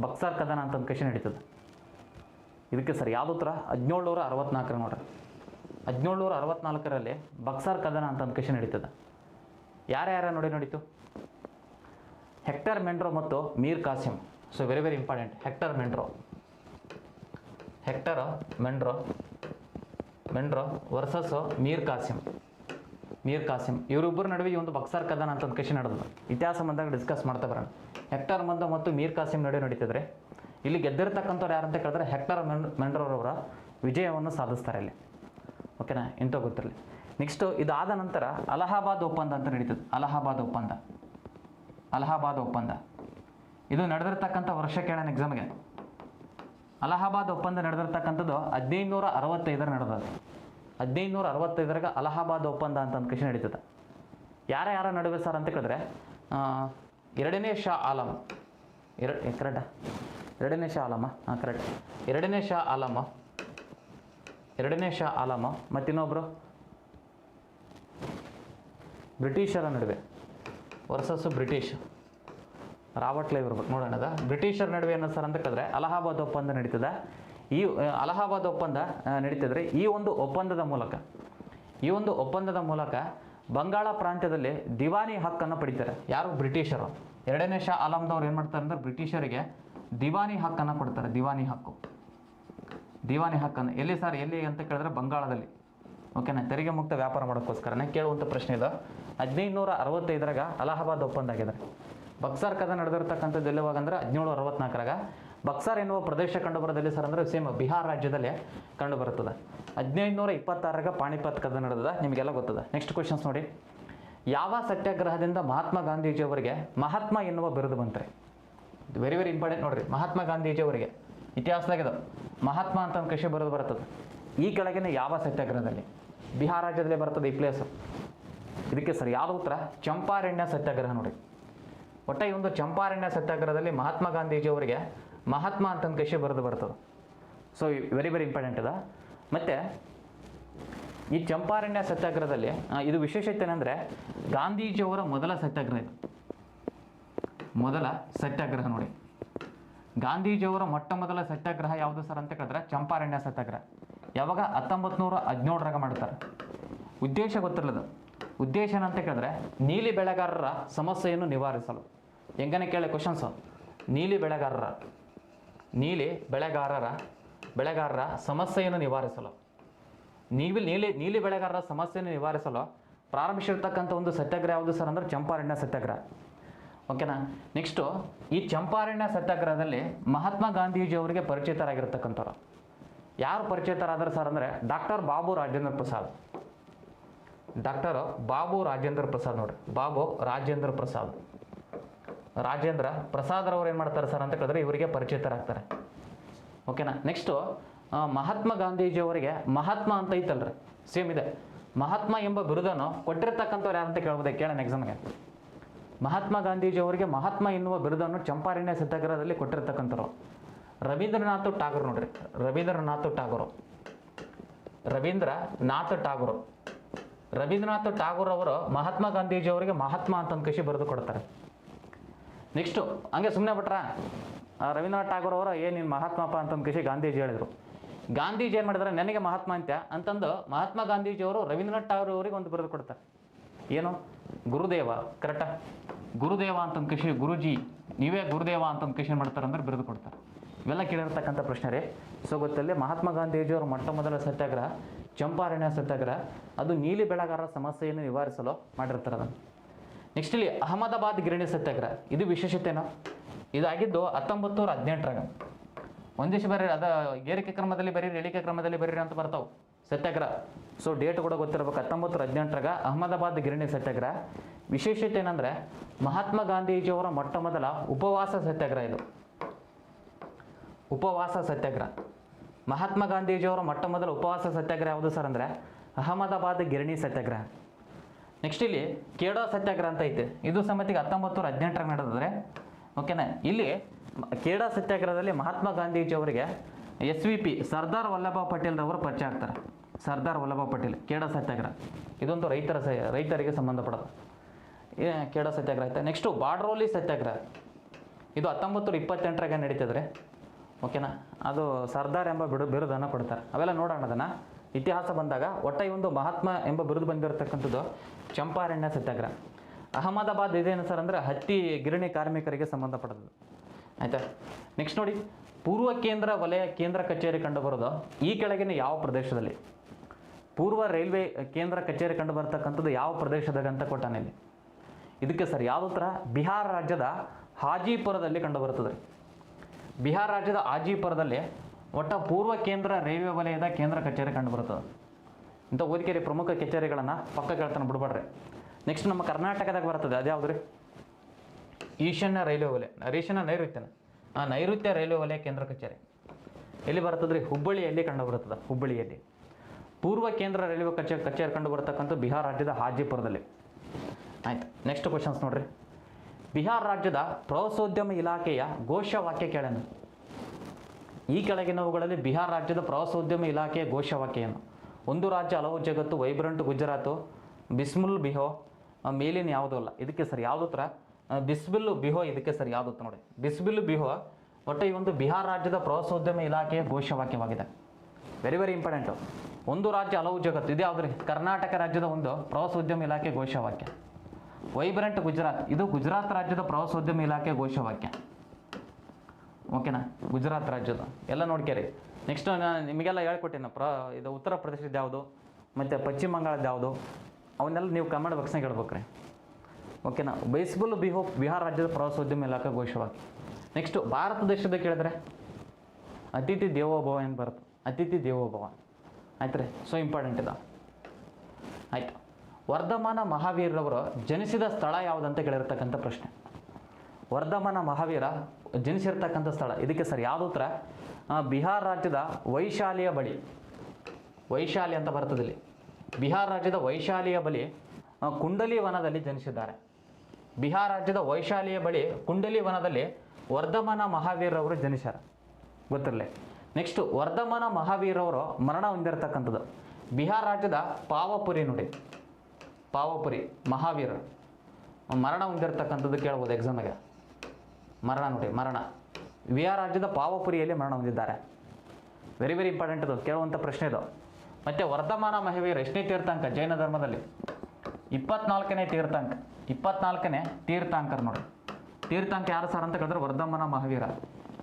Speaker 1: ಬಕ್ಸರ್ ಕದನ ಅಂತ ಒಂದು ಕ್ವಶನ್ ನಡೀತದೆ. ಇದಕ್ಕೆ ಸರ್ ಯಾವುದು ಉತ್ತರ? ಹದಿನೇಳುನೂರ ಅರವತ್ನಾಲ್ಕರ ನೋಡ್ರಿ. ಹದಿನೇಳುನೂರ ಅರವತ್ನಾಲ್ಕರಲ್ಲಿ ಬಕ್ಸರ್ ಕದನ ಅಂತ ಒಂದು ಕ್ವಶನ್ ನಡೀತದೆ. ಯಾರ್ಯಾರ ನೋಡಿ ನಡೀತು? ಹೆಕ್ಟರ್ ಮೆಂಡ್ರೋ ಮತ್ತು Mir Qasim so very very important Hector Munro Hector Munro Munro versus Mir Qasim Mir Qasim ಇವರಿಬ್ಬರ ನಡುವೆ ಈ ಒಂದು ಬಕ್ಸರ್ ಕದನ ಅಂತ ಒಂದು ಕ್ವಶನ್ ನಡೆದು ಇತಿಹಾಸ ಬಂದಾಗ ಡಿಸ್ಕಸ್ ಮಾಡ್ತಾ ಬರೋಣ. ಹೆಕ್ಟರ್ ಮಂದ ಮತ್ತು ಮೀರ್ ಕಾಸಿಮ್ ನಡುವೆ ನಡೀತಿದ್ರೆ, ಇಲ್ಲಿ ಗೆದ್ದಿರ್ತಕ್ಕಂಥವ್ರು ಯಾರಂತ ಕೇಳಿದ್ರೆ ಹೆಕ್ಟರ್ ಮೆಂಡ್ ಮೆಂಡ್ರೋರವರ ವಿಜಯವನ್ನು ಸಾಧಿಸ್ತಾರೆ ಇಲ್ಲಿ. ಓಕೆನಾ ಇಂಥ ಗೊತ್ತಿರಲಿ. ನೆಕ್ಸ್ಟು ಇದಾದ ನಂತರ ಅಲಹಾಬಾದ್ ಒಪ್ಪಂದ ಅಂತ ನಡೀತದೆ. ಅಲಹಾಬಾದ್ ಒಪ್ಪಂದ. ಅಲಹಾಬಾದ್ ಒಪ್ಪಂದ. ಇದು ನಡೆದಿರ್ತಕ್ಕಂಥ ವರ್ಷ ಕೇಳೋಣ ಎಕ್ಸಾಮ್ಗೆ ಅಲಹಾಬಾದ್ ಒಪ್ಪಂದ ನಡೆದಿರ್ತಕ್ಕಂಥದ್ದು ಹದಿನೈದು ನೂರ ಅರವತ್ತೈದರ ನಡೆದದು ಹದಿನೈದು ನೂರ ಅರವತ್ತೈದರಾಗ ಅಲಹಾಬಾದ್ ಒಪ್ಪಂದ ಅಂತ ಒಂದು ಕೃಷಿ ನಡೀತದೆ. ಯಾರ ಯಾರ ನಡುವೆ ಸರ್ ಅಂತ ಕೇಳಿದ್ರೆ ಎರಡನೇ ಶಾ ಆಲಮ್ ಎರಡು ಕರೆಕ್ಟಾ ಎರಡನೇ ಶಾ ಆಲಮ? ಹಾಂ ಕರೆಕ್ಟ್ ಎರಡನೇ ಶಾ ಆಲಮ. ಎರಡನೇ ಶಾ ಆಲಮ. ಮತ್ತಿನ್ನೊಬ್ಬರು ಬ್ರಿಟಿಷರ ನಡುವೆ. Versus British. ರಾಬರ್ಟ್ಲೆ ಇರ್ಬೇಕು ನೋಡೋಣದ ಬ್ರಿಟಿಷರ ನಡುವೆ ಏನೋ ಸರ್ ಅಂತ ಕೇಳಿದ್ರೆ ಅಲಹಾಬಾದ್ ಒಪ್ಪಂದ ನಡೀತದೆ. ಈ ಅಲಹಾಬಾದ್ ಒಪ್ಪಂದ ನಡೀತದ್ರೆ ಈ ಒಂದು ಒಪ್ಪಂದದ ಮೂಲಕ, ಈ ಒಂದು ಒಪ್ಪಂದದ ಮೂಲಕ ಬಂಗಾಳ ಪ್ರಾಂತ್ಯದಲ್ಲಿ ದಿವಾನಿ ಹಕ್ಕನ್ನು ಪಡಿತಾರೆ. ಯಾರು? ಬ್ರಿಟಿಷರು. ಎರಡನೇ ಶಾ ಆಲಂದವ್ರು ಏನು ಮಾಡ್ತಾರೆ ಅಂದ್ರೆ ಬ್ರಿಟಿಷರಿಗೆ ದಿವಾನಿ ಹಕ್ಕನ್ನು ಕೊಡ್ತಾರೆ. ದಿವಾನಿ ಹಕ್ಕು. ದಿವಾನಿ ಹಕ್ಕನ್ನು. ಎಲ್ಲಿ ಸರ್? ಎಲ್ಲಿ ಅಂತ ಕೇಳಿದ್ರೆ ಬಂಗಾಳದಲ್ಲಿ. ಓಕೆನಾ? ತೆರಿಗೆ ಮುಕ್ತ ವ್ಯಾಪಾರ ಮಾಡೋಕ್ಕೋಸ್ಕರನೇ ಕೇಳುವಂಥ ಪ್ರಶ್ನೆ ಇದು. ಹದಿನೈದು ನೂರ ಅರವತ್ತೈದರಾಗ ಅಲಹಾಬಾದ್ ಒಪ್ಪಂದ ಆಗಿದೆ. ಬಕ್ಸಾರ್ ಕದ ನಡೆದಿರ್ತಕ್ಕಂಥದ್ದು ಎಲ್ಲವಾಗ ಅಂದ್ರೆ ಹದಿನೇಳು ಅರವತ್ನಾಲ್ಕರಾಗ. ಬಕ್ಸಾರ್ ಎನ್ನುವ ಪ್ರದೇಶ ಕಂಡುಬರೋದಲ್ಲಿ ಸರ್ ಅಂದ್ರೆ ಸೇಮ್ ಬಿಹಾರ್ ರಾಜ್ಯದಲ್ಲಿ ಕಂಡುಬರುತ್ತದೆ. ಹದಿನೈದು ನೂರ ಇಪ್ಪತ್ತಾರಾಗ ಪಾಣಿಪತ್ ಕದ ನಡೆದ ನಿಮಗೆಲ್ಲ ಗೊತ್ತದೆ. ನೆಕ್ಸ್ಟ್ ಕ್ವಶನ್ಸ್ ನೋಡಿ. ಯಾವ ಸತ್ಯಾಗ್ರಹದಿಂದ ಮಹಾತ್ಮ ಗಾಂಧೀಜಿಯವರಿಗೆ ಮಹಾತ್ಮ ಎನ್ನುವ ಬಿರುದು ಬಂತ್ರಿ? ವೆರಿ ವೆರಿ ಇಂಪಾರ್ಟೆಂಟ್ ನೋಡ್ರಿ. ಮಹಾತ್ಮ ಗಾಂಧೀಜಿಯವರಿಗೆ ಇತಿಹಾಸದಾಗಿದೆ ಮಹಾತ್ಮ ಅಂತ ಒಂದು ಕೃಷಿ ಬರೋದು ಬರ್ತದೆ. ಈ ಕೆಳಗಿನ ಯಾವ ಸತ್ಯಾಗ್ರಹದಲ್ಲಿ? ಬಿಹಾರ ರಾಜ್ಯದಲ್ಲಿ ಬರ್ತದೆ ಈ ಪ್ಲೇಸ್ ಇದಕ್ಕೆ ಸರ್ ಯಾವ ಉತ್ತರ, ಚಂಪಾರಣ್ಯ ಸತ್ಯಾಗ್ರಹ ನೋಡಿ ಒಟ್ಟ ಈ ಒಂದು ಚಂಪಾರಣ್ಯ ಸತ್ಯಾಗ್ರಹದಲ್ಲಿ ಮಹಾತ್ಮ ಗಾಂಧೀಜಿಯವರಿಗೆ ಮಹಾತ್ಮ ಅಂತ ಒಂದು ಕೃಷಿ ಬರೆದು ಬರ್ತದೆ. ಸೊ ವೆರಿ ವೆರಿ ಇಂಪಾರ್ಟೆಂಟ್ ಅದ. ಮತ್ತು, ಈ ಚಂಪಾರಣ್ಯ ಸತ್ಯಾಗ್ರಹದಲ್ಲಿ ಇದು ವಿಶೇಷತೆ ಏನಂದರೆ ಗಾಂಧೀಜಿಯವರ ಮೊದಲ ಸತ್ಯಾಗ್ರಹ ಇದು. ಮೊದಲ ಸತ್ಯಾಗ್ರಹ ನೋಡಿ. ಗಾಂಧೀಜಿಯವರ ಮೊಟ್ಟ ಮೊದಲ ಸತ್ಯಾಗ್ರಹ ಯಾವುದು ಸರ್ ಅಂತ ಕೇಳಿದ್ರೆ ಚಂಪಾರಣ್ಯ ಸತ್ಯಾಗ್ರಹ. ಯಾವಾಗ? ಹತ್ತೊಂಬತ್ತು ನೂರ ಹದಿನೇಳರಾಗ ಮಾಡ್ತಾರೆ. ಉದ್ದೇಶ ಗೊತ್ತಿರಲಿಲ್ಲ ಉದ್ದೇಶ ಏನಂತ ಕೇಳಿದ್ರೆ ನೀಲಿ ಬೆಳೆಗಾರರ ಸಮಸ್ಯೆಯನ್ನು ನಿವಾರಿಸಲು. ಹೆಂಗನೆ ಕೇಳಿ ಕ್ವಶನ್ಸು ನೀಲಿ ಬೆಳೆಗಾರರ. ನೀಲಿ ಬೆಳೆಗಾರರ ಬೆಳೆಗಾರರ ಸಮಸ್ಯೆಯನ್ನು ನಿವಾರಿಸಲು. ನೀವಿ ನೀಲಿ ನೀಲಿ ಬೆಳೆಗಾರರ ಸಮಸ್ಯೆಯನ್ನು ನಿವಾರಿಸಲು ಪ್ರಾರಂಭಿಸಿರ್ತಕ್ಕಂಥ ಒಂದು ಸತ್ಯಾಗ್ರಹ ಯಾವುದು ಸರ್ ಅಂದ್ರೆ ಚಂಪಾರಣ್ಯ ಸತ್ಯಾಗ್ರಹ. ಓಕೆನಾ ನೆಕ್ಸ್ಟು ಈ ಚಂಪಾರಣ್ಯ ಸತ್ಯಾಗ್ರಹದಲ್ಲಿ ಮಹಾತ್ಮ ಗಾಂಧೀಜಿ ಅವರಿಗೆ ಪರಿಚಿತರಾಗಿರ್ತಕ್ಕಂಥವ್ರು. ಯಾರು ಪರಿಚಿತರಾದರು ಸರ್ ಅಂದರೆ ಡಾಕ್ಟರ್ ಬಾಬು ರಾಜೇಂದ್ರ ಪ್ರಸಾದ್. ಡಾಕ್ಟರ್ ಬಾಬು ರಾಜೇಂದ್ರ ಪ್ರಸಾದ್ ನೋಡ್ರಿ. ಬಾಬು ರಾಜೇಂದ್ರ ಪ್ರಸಾದ್. ರಾಜೇಂದ್ರ ಪ್ರಸಾದ್ ಅವ್ರು ಏನು ಮಾಡ್ತಾರೆ ಸರ್ ಅಂತ ಕೇಳಿದ್ರೆ ಇವರಿಗೆ ಪರಿಚಿತರಾಗ್ತಾರೆ. ಓಕೆನಾ ನೆಕ್ಸ್ಟು ಮಹಾತ್ಮ ಗಾಂಧೀಜಿಯವರಿಗೆ ಮಹಾತ್ಮ ಅಂತ ಐತಲ್ರಿ. ಸೇಮ್ ಇದೆ. ಮಹಾತ್ಮ ಎಂಬ ಬಿರುದನ್ನು ಕೊಟ್ಟಿರ್ತಕ್ಕಂಥವ್ರು ಯಾರು ಅಂತ ಕೇಳ್ಬೋದೆ? ಕೇಳೋಣ ಎಕ್ಸಾಮ್ಗೆ ಮಹಾತ್ಮ ಗಾಂಧೀಜಿಯವರಿಗೆ ಮಹಾತ್ಮ ಎನ್ನುವ ಬಿರುದನ್ನು ಚಂಪಾರಣ್ಯ ಸತ್ಯಾಗ್ರಹದಲ್ಲಿ ಕೊಟ್ಟಿರ್ತಕ್ಕಂಥವ್ರು. ರವೀಂದ್ರನಾಥ್ ಟಾಗೂರ್ ನೋಡ್ರಿ. ರವೀಂದ್ರನಾಥ್ ಟಾಗೂರು ರವೀಂದ್ರ ನಾಥ್ ಟಾಗೂರು ರವೀಂದ್ರನಾಥ್ ಟಾಗೂರ್ ಅವರು ಮಹಾತ್ಮ ಗಾಂಧೀಜಿಯವರಿಗೆ ಮಹಾತ್ಮ ಅಂತ ಕೃಷಿ ಬರೆದು ಕೊಡ್ತಾರೆ. ನೆಕ್ಸ್ಟು ಹಂಗೆ ಸುಮ್ಮನೆ ಬಿಟ್ರ. ರವೀಂದ್ರನಾಥ್ ಠಾಗೂರ್ ಅವರು ಏನು ನೀನು ಮಹಾತ್ಮಪ್ಪ ಅಂತ ಒಂದು ಕೃಷಿ ಗಾಂಧೀಜಿ ಹೇಳಿದರು. ಗಾಂಧೀಜಿ ಏನು ಮಾಡಿದ್ರೆ? ನನಗೆ ಮಹಾತ್ಮ ಅಂತ್ಯ. ಅಂತಂದು ಮಹಾತ್ಮ ಗಾಂಧೀಜಿ ಅವರು ರವೀಂದ್ರನಾಥ್ ಠಾಗೂರ್ ಅವರಿಗೆ ಒಂದು ಬರೆದು ಕೊಡ್ತಾರೆ. ಏನು? ಗುರುದೇವ ಕರೆಕ್ಟ ಗುರುದೇವ ಅಂತ ಒಂದು ಕೃಷಿ, ಗುರುಜಿ, ನೀವೇ ಗುರುದೇವ ಅಂತ ಒಂದು ಕೃಷಿ ಮಾಡ್ತಾರೆ ಅಂದ್ರೆ ಬಿರುದು ಕೊಡ್ತಾರೆ. ಇವೆಲ್ಲ ಕೇಳಿರ್ತಕ್ಕಂಥ ಪ್ರಶ್ನೆ ರೀ. ಸೊ ಗೊತ್ತಲ್ಲಿ ಮಹಾತ್ಮ ಗಾಂಧೀಜಿಯವರು ಮೊಟ್ಟ ಮೊದಲ ಸತ್ಯಾಗ್ರಹ, ಚಂಪಾರಣ್ಯ ಸತ್ಯಾಗ್ರಹ, ಅದು ನೀಲಿ ಬೆಳೆಗಾರರ ಸಮಸ್ಯೆಯನ್ನು ನಿವಾರಿಸಲು ಮಾಡಿರ್ತಾರೆ ಅದನ್ನು. ನೆಕ್ಸ್ಟ್ ಇಲ್ಲಿ ಅಹಮದಾಬಾದ್ ಗಿರಣಿ ಸತ್ಯಾಗ್ರಹ. ಇದು ವಿಶೇಷತೆನೋ? ಇದಾಗಿದ್ದು ಹತ್ತೊಂಬತ್ತು ನೂರ ಹದಿನೆಂಟರಾಗ ಒಂದಿಷ್ಟು ಬರೀರಿ, ಅದ ಏರಿಕೆ ಕ್ರಮದಲ್ಲಿ ಬರೀರಿ, ಇಳಿಕೆ ಕ್ರಮದಲ್ಲಿ ಬರೀರಿ ಅಂತ ಬರ್ತಾವೆ ಸತ್ಯಾಗ್ರಹ. ಸೊ ಡೇಟ್ ಕೂಡ ಗೊತ್ತಿರ್ಬೇಕು ಹತ್ತೊಂಬತ್ತು ನೂರ ಹದಿನೆಂಟರಾಗ ಅಹಮದಾಬಾದ್ ಗಿರಣಿ ಸತ್ಯಾಗ್ರಹ. ವಿಶೇಷತೆ ಏನಂದರೆ ಮಹಾತ್ಮ ಗಾಂಧೀಜಿಯವರ ಮೊಟ್ಟ ಮೊದಲ ಉಪವಾಸ ಸತ್ಯಾಗ್ರಹ ಇದು. ಉಪವಾಸ ಸತ್ಯಾಗ್ರಹ. ಮಹಾತ್ಮ ಗಾಂಧೀಜಿಯವರ ಮೊಟ್ಟ ಮೊದಲ ಉಪವಾಸ ಸತ್ಯಾಗ್ರಹ ಯಾವುದು ಸರ್ ಅಂದರೆ? ಅಹಮದಾಬಾದ್ ಗಿರಣಿ ಸತ್ಯಾಗ್ರಹ. ನೆಕ್ಸ್ಟ್ ಇಲ್ಲಿ ಕೇಡೋ ಸತ್ಯಾಗ್ರಹ ಅಂತ ಐತೆ. ಇದು ಸಮಿತಿಗೆ ಹತ್ತೊಂಬತ್ತು ನೂರ ಹದಿನೆಂಟರಾಗ ನಡೆದಿದ್ರೆ ಓಕೆನಾ ಇಲ್ಲಿ ಕೇಡಾ ಸತ್ಯಾಗ್ರಹದಲ್ಲಿ ಮಹಾತ್ಮ ಗಾಂಧೀಜಿ ಅವರಿಗೆ S V P Sardar Vallabh Patel ಅವರು ಪರಿಚಯ ಆಗ್ತಾರೆ. ಸರ್ದಾರ್ ವಲ್ಲಭ ಪಟೇಲ್, ಕೇಡಾ ಸತ್ಯಾಗ್ರಹ ಇದೊಂದು ರೈತರ ರೈತರಿಗೆ ಸಂಬಂಧಪಡೋದು. ಕೇಡಾ ಸತ್ಯಾಗ್ರಹ ಐತೆ. ನೆಕ್ಸ್ಟು ಬಾಡ್ರೋಲಿ ಸತ್ಯಾಗ್ರಹ ಇದು ಹತ್ತೊಂಬತ್ತು ನೂರ ಇಪ್ಪತ್ತೆಂಟರಾಗ ನಡೀತದ್ರೆ ಓಕೆನಾ ಅದು ಸರ್ದಾರ್ ಎಂಬ ಬಿಡು, ಬಿರುದನ್ನು ಕೊಡ್ತಾರೆ. ಅವೆಲ್ಲ ನೋಡೋಣ ಅದನ್ನು. ಇತಿಹಾಸ ಬಂದಾಗ ಒಟ್ಟ ಈ ಒಂದು ಮಹಾತ್ಮ ಎಂಬ ಬಿರುದು ಬಂದಿರತಕ್ಕಂಥದ್ದು ಚಂಪಾರಣ್ಯ ಸತ್ಯಾಗ್ರಹ. ಅಹಮದಾಬಾದ್ ಇದೇನು ಸರ್ ಅಂದರೆ ಹತ್ತಿ ಗಿರಣಿ ಕಾರ್ಮಿಕರಿಗೆ ಸಂಬಂಧಪಟ್ಟದ್ದು. ಆಯಿತಾ? ನೆಕ್ಸ್ಟ್ ನೋಡಿ, ಪೂರ್ವ ಕೇಂದ್ರ ವಲಯ ಕೇಂದ್ರ ಕಚೇರಿ ಕಂಡುಬರೋದು ಈ ಕೆಳಗಿನ ಯಾವ ಪ್ರದೇಶದಲ್ಲಿ? ಪೂರ್ವ ರೈಲ್ವೆ ಕೇಂದ್ರ ಕಚೇರಿ ಕಂಡು ಬರ್ತಕ್ಕಂಥದ್ದು ಯಾವ ಪ್ರದೇಶದಾಗ ಅಂತ ಕೊಟ್ಟಾನೆ ಇಲ್ಲಿ? ಇದಕ್ಕೆ ಸರ್ ಯಾವ ಉತ್ತರ? ಬಿಹಾರ ರಾಜ್ಯದ ಹಾಜಿಪುರದಲ್ಲಿ ಕಂಡುಬರುತ್ತದೆ. ಬಿಹಾರ ರಾಜ್ಯದ ಹಾಜಿಪುರದಲ್ಲಿ ಒಟ್ಟ ಪೂರ್ವ ಕೇಂದ್ರ ರೈಲ್ವೆ ವಲಯದ ಕೇಂದ್ರ ಕಚೇರಿ ಕಂಡು ಕಂಡುಬರುತ್ತದೆ ಇಂಥ ಓದಿಕೆರಿ ಪ್ರಮುಖ ಕಚೇರಿಗಳನ್ನು ಪಕ್ಕ ಕೇಳ್ತಾನೆ ಬಿಡ್ಬೇಡ್ರಿ. ನೆಕ್ಸ್ಟ್ ನಮ್ಮ ಕರ್ನಾಟಕದಾಗ ಬರ್ತದೆ ಅದ್ಯಾವ್ದು ರೀ ಈಶಾನ್ಯ ರೈಲ್ವೆ ವಲಯ ಈಶಾನ್ಯ ನೈಋತ್ಯನ. ಆ ನೈಋತ್ಯ ರೈಲ್ವೆ ವಲಯ ಕೇಂದ್ರ ಕಚೇರಿ. ಎಲ್ಲಿ ಬರ್ತದ್ರಿ? ಹುಬ್ಬಳ್ಳಿಯಲ್ಲಿ ಕಂಡು ಬರ್ತದೆ ಹುಬ್ಬಳ್ಳಿಯಲ್ಲಿ. ಪೂರ್ವ ಕೇಂದ್ರ ರೈಲ್ವೆ ಕಚೇರಿ ಕಚೇರಿ ಕಂಡು ಬರ್ತಕ್ಕಂಥ ಬಿಹಾರ ರಾಜ್ಯದ ಹಾಜಿಪುರದಲ್ಲಿ. ಆಯ್ತು ನೆಕ್ಸ್ಟ್ ಕ್ವಶನ್ಸ್ ನೋಡ್ರಿ. ಬಿಹಾರ ರಾಜ್ಯದ ಪ್ರವಾಸೋದ್ಯಮ ಇಲಾಖೆಯ ಘೋಷವಾಕ್ಯ ಕೇಳೋಣ. ಈ ಕೆಳಗಿನವುಗಳಲ್ಲಿ ಬಿಹಾರ ರಾಜ್ಯದ ಪ್ರವಾಸೋದ್ಯಮ ಇಲಾಖೆಯ ಘೋಷವಾಕ್ಯ ಏನು ಒಂದು ರಾಜ್ಯ ಹಲವು ಜಗತ್ತು ವೈಬ್ರೆಂಟ್ ಗುಜರಾತು ಬಿಸ್ಮುಲ್ ಬಿಹೋ ಮೇಲಿನ ಯಾವುದೂ ಅಲ್ಲ. ಇದಕ್ಕೆ ಸರಿ ಯಾವುದು ಆ, ಬಿಸ್ಬಿಲ್ ಬಿಹೋ ಇದಕ್ಕೆ ಸರಿ ಯಾವುದು ನೋಡಿ. ಬಿಸ್ಬಿಲ್ ಬಿಹೋ ಒಟ್ಟು ಈ ಒಂದು ಬಿಹಾರ ರಾಜ್ಯದ ಪ್ರವಾಸೋದ್ಯಮ ಇಲಾಖೆಯ ಘೋಷವಾಕ್ಯವಾಗಿದೆ. ವೆರಿ ವೆರಿ ಇಂಪಾರ್ಟೆಂಟು ಒಂದು ರಾಜ್ಯ ಹಲವು ಜಗತ್ತು ಇದು ಯಾವ್ದು ರೀ ಕರ್ನಾಟಕ ರಾಜ್ಯದ ಒಂದು ಪ್ರವಾಸೋದ್ಯಮ ಇಲಾಖೆ ಘೋಷವಾಕ್ಯ. ವೈಬ್ರೆಂಟ್ ಗುಜರಾತ್ ಇದು ಗುಜರಾತ್ ರಾಜ್ಯದ ಪ್ರವಾಸೋದ್ಯಮ ಇಲಾಖೆ ಘೋಷವಾಕ್ಯ. ಓಕೆನಾ? ಗುಜರಾತ್ ರಾಜ್ಯದ. ಎಲ್ಲ ನೋಡ್ಕೇರಿ. ನೆಕ್ಸ್ಟ್ ನಾನು ನಿಮಗೆಲ್ಲ ಹೇಳ್ಕೊಟ್ಟೇನೆ, ಪ್ರ, ಇದು ಉತ್ತರ ಪ್ರದೇಶದ ಯಾವುದು? ಮತ್ತು ಪಶ್ಚಿಮ ಬಂಗಾಳದ ಯಾವುದು? ಅವನ್ನೆಲ್ಲ ನೀವು ಕನ್ನಡ ಬಾಕ್ಸ್ನಾಗ ಹೇಳ್ಬೇಕ್ರಿ. ಓಕೆನಾ? ಬೈಸ್ಬಲ್ ಬಿಹೋ, ಬಿಹಾರ್ ರಾಜ್ಯದ ಪ್ರವಾಸೋದ್ಯಮ ಇಲಾಖೆ ಘೋಷವಾಗಿ. ನೆಕ್ಸ್ಟು ಭಾರತ ದೇಶದ ಕೇಳಿದ್ರೆ? ಅತಿಥಿ ದೇವೋಭವ ಏನು ಬರುತ್ತೆ ಅತಿಥಿ ದೇವೋಭವ. ಆಯ್ತು ರೀ ಸೊ ಇಂಪಾರ್ಟೆಂಟ್ ಇದೆ. ಆಯ್ತು. ವರ್ಧಮಾನ ಮಹಾವೀರರವರು ಜನಿಸಿದ ಸ್ಥಳ ಯಾವುದಂತ ಕೇಳಿರ್ತಕ್ಕಂಥ ಪ್ರಶ್ನೆ. ವರ್ಧಮಾನ ಮಹಾವೀರ ಜನಿಸಿರ್ತಕ್ಕಂಥ ಸ್ಥಳ. ಇದಕ್ಕೆ ಸರ್ ಯಾವುದು ಉತ್ತರ? ಬಿಹಾರ ರಾಜ್ಯದ ವೈಶಾಲಿಯ ಬಳಿ. ವೈಶಾಲಿ ಅಂತ ಬರ್ತದಲ್ಲಿ ಬಿಹಾರ ರಾಜ್ಯದ ವೈಶಾಲಿಯ ಬಳಿ ಕುಂಡಲಿ ವನದಲ್ಲಿ ಜನಿಸಿದ್ದಾರೆ. ಬಿಹಾರ ರಾಜ್ಯದ ವೈಶಾಲಿಯ ಬಳಿ, ಕುಂಡಲಿ ವನದಲ್ಲಿ ವರ್ಧಮಾನ ಮಹಾವೀರವರು ಜನಿಸ್ಯಾರ. ಗೊತ್ತಿರಲಿ? ನೆಕ್ಸ್ಟ್ ವರ್ಧಮಾನ ಮಹಾವೀರವರು ಮರಣ ಹೊಂದಿರತಕ್ಕಂಥದ್ದು. ಬಿಹಾರ ರಾಜ್ಯದ ಪಾವಪುರಿ ನೋಡಿ. ಪಾವಪುರಿ ಮಹಾವೀರ. ಮರಣ ಹೊಂದಿರತಕ್ಕಂಥದ್ದು ಕೇಳ್ಬೋದು ಎಕ್ಸಾಮಿಗೆ ಮರಣ ನೋಡಿ, ಮರಣ. ವಿ ಆರ್ ರಾಜ್ಯದ ಪಾವಪುರಿಯಲ್ಲಿ ಮರಣ ಹೊಂದಿದ್ದಾರೆ. ವೆರಿ ವೆರಿ ಇಂಪಾರ್ಟೆಂಟ್ ಅದು ಕೇಳುವಂಥ ಪ್ರಶ್ನೆ ಇದು. ಮತ್ತು ವರ್ಧಮಾನ ಮಹಾವೀರ ರಶ್ಮಿ ತೀರ್ಥಾಂಕ? ಜೈನ ಧರ್ಮದಲ್ಲಿ? ಇಪ್ಪತ್ನಾಲ್ಕನೇ ತೀರ್ಥಾಂಕ. ಇಪ್ಪತ್ನಾಲ್ಕನೇ ತೀರ್ಥಾಂಕರ್ ನೋಡಿ. ತೀರ್ಥಾಂಕ ಯಾರು ಸರ್ ಅಂತ ಕೇಳಿದ್ರೆ ವರ್ಧಮಾನ ಮಹಾವೀರ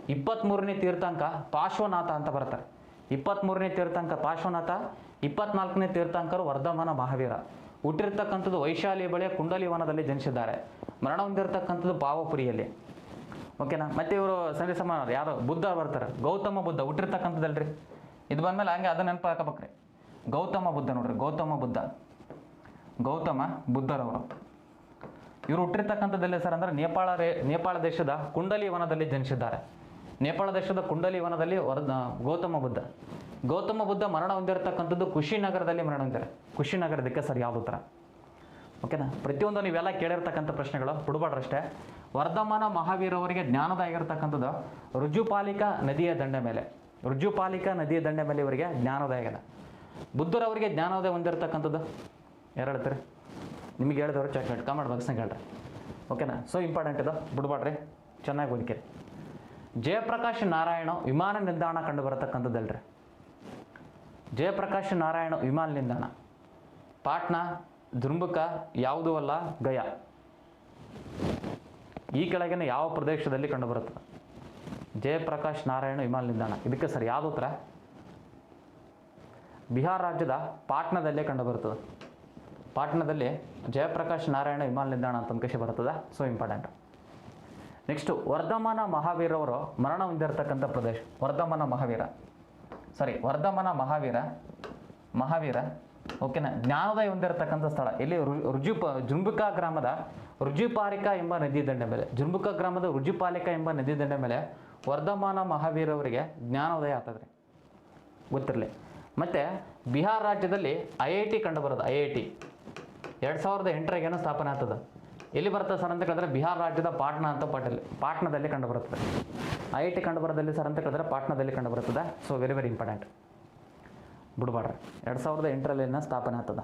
Speaker 1: ಇಪ್ಪತ್ತ್ಮೂರನೇ ತೀರ್ಥಾಂಕ ಪಾರ್ಶ್ವನಾಥ ಅಂತ ಬರ್ತಾರೆ ಇಪ್ಪತ್ತ್ಮೂರನೇ ತೀರ್ಥಾಂಕ ಪಾರ್ಶ್ವನಾಥ, ಇಪ್ಪತ್ನಾಲ್ಕನೇ ತೀರ್ಥಾಂಕರು ವರ್ಧಮಾನ ಮಹಾವೀರ ಹುಟ್ಟಿರ್ತಕ್ಕಂಥದ್ದು ವೈಶಾಲಿ ಬಳಿಯ ಕುಂಡಲಿವನದಲ್ಲಿ ಜನಿಸಿದ್ದಾರೆ. ಮರಣ ಹೊಂದಿರತಕ್ಕಂಥದ್ದು ಪಾವಪುರಿಯಲ್ಲಿ. ಓಕೆನಾ? ಮತ್ತೆ ಇವರು ಸರಿ ಸಮಾನ ಯಾರು? ಬುದ್ಧ ಬರ್ತಾರೆ. ಗೌತಮ ಬುದ್ಧ, ಹುಟ್ಟಿರ್ತಕ್ಕಂಥದ್ದಲ್ರಿ. ಇದು ಬಂದಮೇಲೆ ಹಂಗೆ ಅದನ್ನ ನೆನಪು ಹಾಕಬೇಕ್ರಿ ಗೌತಮ ಬುದ್ಧ ನೋಡ್ರಿ, ಗೌತಮ ಬುದ್ಧ. ಗೌತಮ ಬುದ್ಧರವರು. ಇವರು ಹುಟ್ಟಿರ್ತಕ್ಕಂಥದ್ದಲ್ಲೇ ಸರ್ ಅಂದ್ರೆ ನೇಪಾಳ ರೇ, ನೇಪಾಳ ದೇಶದ ಕುಂಡಲಿ ವನದಲ್ಲಿ ಜನಿಸಿದ್ದಾರೆ. ನೇಪಾಳ ದೇಶದ ಕುಂಡಲಿ ವನದಲ್ಲಿ ವರದ ಗೌತಮ ಬುದ್ಧ. ಗೌತಮ ಬುದ್ಧ ಮರಣ ಹೊಂದಿರತಕ್ಕಂಥದ್ದು ಕುಶಿನಗರದಲ್ಲಿ ಮರಣ ಹೊಂದಿದ್ದಾರೆ. ಕುಶಿನಗರದಕ್ಕೆ ಸರ್ ಯಾವುದು ಉತ್ತರ? ಓಕೆನಾ? ಪ್ರತಿಯೊಂದು ನೀವೆಲ್ಲ ಕೇಳಿರ್ತಕ್ಕಂಥ ಪ್ರಶ್ನೆಗಳು ಬಿಡಬಾರ್ದಷ್ಟೇ ವರ್ಧಮಾನ ಮಹಾವೀರವರಿಗೆ ಜ್ಞಾನದಾಗಿರ್ತಕ್ಕಂಥದ್ದು ರುಜುಪಾಲಿಕ ನದಿಯ ದಂಡೆ ಮೇಲೆ. ರುಜುಪಾಲಿಕಾ ನದಿಯ ದಂಡೆ ಮೇಲೆ ಇವರಿಗೆ ಜ್ಞಾನೋದಯ ಬುದ್ಧರವರಿಗೆ ಜ್ಞಾನೋದಯ ಹೊಂದಿರತಕ್ಕಂಥದ್ದು? ಯಾರು ಹೇಳ್ತಾರೆ? ನಿಮಗೆ ಹೇಳಿದವರು ಚೆಕ್ ಮಾಡಿ. ಕಮೆಂಟ್ ಬಾಕ್ಸ್ನಾಗ ಹೇಳ್ರಿ. ಓಕೆನಾ ಸೊ ಇಂಪಾರ್ಟೆಂಟ್ ಇದು. ಬಿಡ್ಬಾಡ್ರಿ ಚೆನ್ನಾಗಿ ಓದಿಕೆ ಜಯಪ್ರಕಾಶ್ ನಾರಾಯಣ ವಿಮಾನ ನಿಲ್ದಾಣ ಕಂಡು ಬರತಕ್ಕಂಥದ್ದಲ್ರಿ. ಜಯಪ್ರಕಾಶ್ ನಾರಾಯಣ ವಿಮಾನ ನಿಲ್ದಾಣ. ಪಾಟ್ನಾ, ದುರ್ಮುಖ ಯಾವುದೂ ಅಲ್ಲ, ಗಯಾ. ಈ ಕೆಳಗಿನ ಯಾವ ಪ್ರದೇಶದಲ್ಲಿ ಕಂಡುಬರುತ್ತದೆ ಜಯಪ್ರಕಾಶ್ ನಾರಾಯಣ ವಿಮಾನ ನಿಲ್ದಾಣ. ಇದಕ್ಕೆ ಸರ್, ಯಾವುದು ಉತ್ತರ? ಬಿಹಾರ ರಾಜ್ಯದ ಪಾಟ್ನಾದಲ್ಲೇ ಕಂಡುಬರುತ್ತದೆ. ಪಾಟ್ನಾದಲ್ಲಿ ಜಯಪ್ರಕಾಶ್ ನಾರಾಯಣ ವಿಮಾನ ನಿಲ್ದಾಣ ಅಂತ ಅಂಕಶ ಬರ್ತದೆ ಸೊ ಇಂಪಾರ್ಟೆಂಟ್ ನೆಕ್ಸ್ಟು ವರ್ಧಮಾನ ಮಹಾವೀರವರು ಮರಣ ಹೊಂದಿರತಕ್ಕಂಥ ಪ್ರದೇಶ. ವರ್ಧಮಾನ ಮಹಾವೀರ. ಸಾರಿ ವರ್ಧಮಾನ ಮಹಾವೀರ ಮಹಾವೀರ ಓಕೆನಾ ಜ್ಞಾನೋದಯ ಹೊಂದಿರತಕ್ಕಂಥ ಸ್ಥಳ. ಇಲ್ಲಿ ರುಜುಪ, ಜುಂಬುಕಾ ಗ್ರಾಮದ ರುಜುಪಾಲಿಕ ಎಂಬ ನದಿ ದಂಡೆ ಮೇಲೆ, ಜುಂಬುಕ ಗ್ರಾಮದ ರುಜುಪಾಲಿಕ ಎಂಬ ನದಿ ದಂಡೆ ಮೇಲೆ ವರ್ಧಮಾನ ಮಹಾವೀರವರಿಗೆ ಜ್ಞಾನೋದಯ ಆಗ್ತದ್ರಿ. ಗೊತ್ತಿರಲಿ. ಮತ್ತು ಬಿಹಾರ ರಾಜ್ಯದಲ್ಲಿ ಐ ಐ ಟಿ ಕಂಡುಬರೋದು, ಐ ಐ ಟಿ. ಎರಡು ಸಾವಿರದ ಎಂಟರಾಗೇನೋ ಸ್ಥಾಪನೆ ಆಗ್ತದೆ. ಎಲ್ಲಿ ಬರ್ತದೆ ಸರ್ ಅಂತ ಕೇಳಿದ್ರೆ ಬಿಹಾರ ರಾಜ್ಯದ ಪಾಟ್ನಾ ಅಂತ ಪಾಟಲ್ಲಿ, ಪಾಟ್ನಾದಲ್ಲಿ ಕಂಡುಬರುತ್ತದೆ. ಐ ಐ ಟಿ ಕಂಡುಬರೋದಲ್ಲಿ ಸರ್ ಅಂತ ಕೇಳಿದ್ರೆ ಪಾಟ್ನಾದಲ್ಲಿ ಕಂಡುಬರುತ್ತದೆ. ಸೊ ವೆರಿ ವೆರಿ ಇಂಪಾರ್ಟೆಂಟ್ ಬಿಡ್ಬಾಡ್ರಿ ಎರಡು ಸಾವಿರದ ಎಂಟರಲ್ಲಿ ಸ್ಥಾಪನೆ ಆಗ್ತದೆ.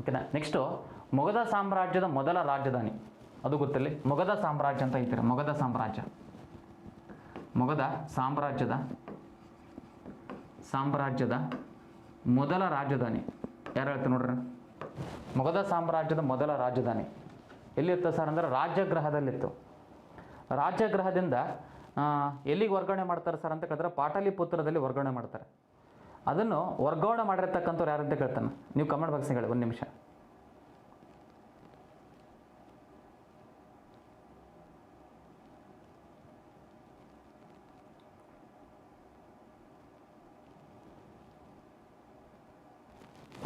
Speaker 1: ಓಕೆನಾ? ನೆಕ್ಸ್ಟು ಮೊಗದ ಸಾಮ್ರಾಜ್ಯದ ಮೊದಲ ರಾಜಧಾನಿ. ಅದು ಗೊತ್ತಿಲ್ಲ ಮೊಗದ ಸಾಮ್ರಾಜ್ಯ ಅಂತ ಐತಿರಿ ಮೊಗದ ಸಾಮ್ರಾಜ್ಯ. ಮೊಗದ ಸಾಮ್ರಾಜ್ಯದ ಸಾಮ್ರಾಜ್ಯದ ಮೊದಲ ರಾಜಧಾನಿ. ಯಾರು ಹೇಳ್ತಾರೆ ನೋಡ್ರಿ? ಮೊಗದ ಸಾಮ್ರಾಜ್ಯದ ಮೊದಲ ರಾಜಧಾನಿ. ಎಲ್ಲಿತ್ತು ಸರ್ ಅಂದ್ರೆ ರಾಜಗೃಹದಲ್ಲಿತ್ತು ರಾಜ್ಯಗ್ರಹದಿಂದ ಎಲ್ಲಿಗೆ ವರ್ಗಾವಣೆ ಮಾಡ್ತಾರೆ ಸರ್ ಅಂತ ಕೇಳಿದ್ರೆ ಪಾಟಲಿಪುತ್ರದಲ್ಲಿ ವರ್ಗಾವಣೆ ಮಾಡ್ತಾರೆ. ಅದನ್ನು ವರ್ಗಾವಣೆ ಮಾಡಿರ್ತಕ್ಕಂಥವ್ರು ಯಾರಂತ ಕೇಳ್ತಾನೆ. ನೀವು ಕಮೆಂಟ್ ಬಾಕ್ಸ್ ಹೇಳಿ, ಒಂದು ನಿಮಿಷ.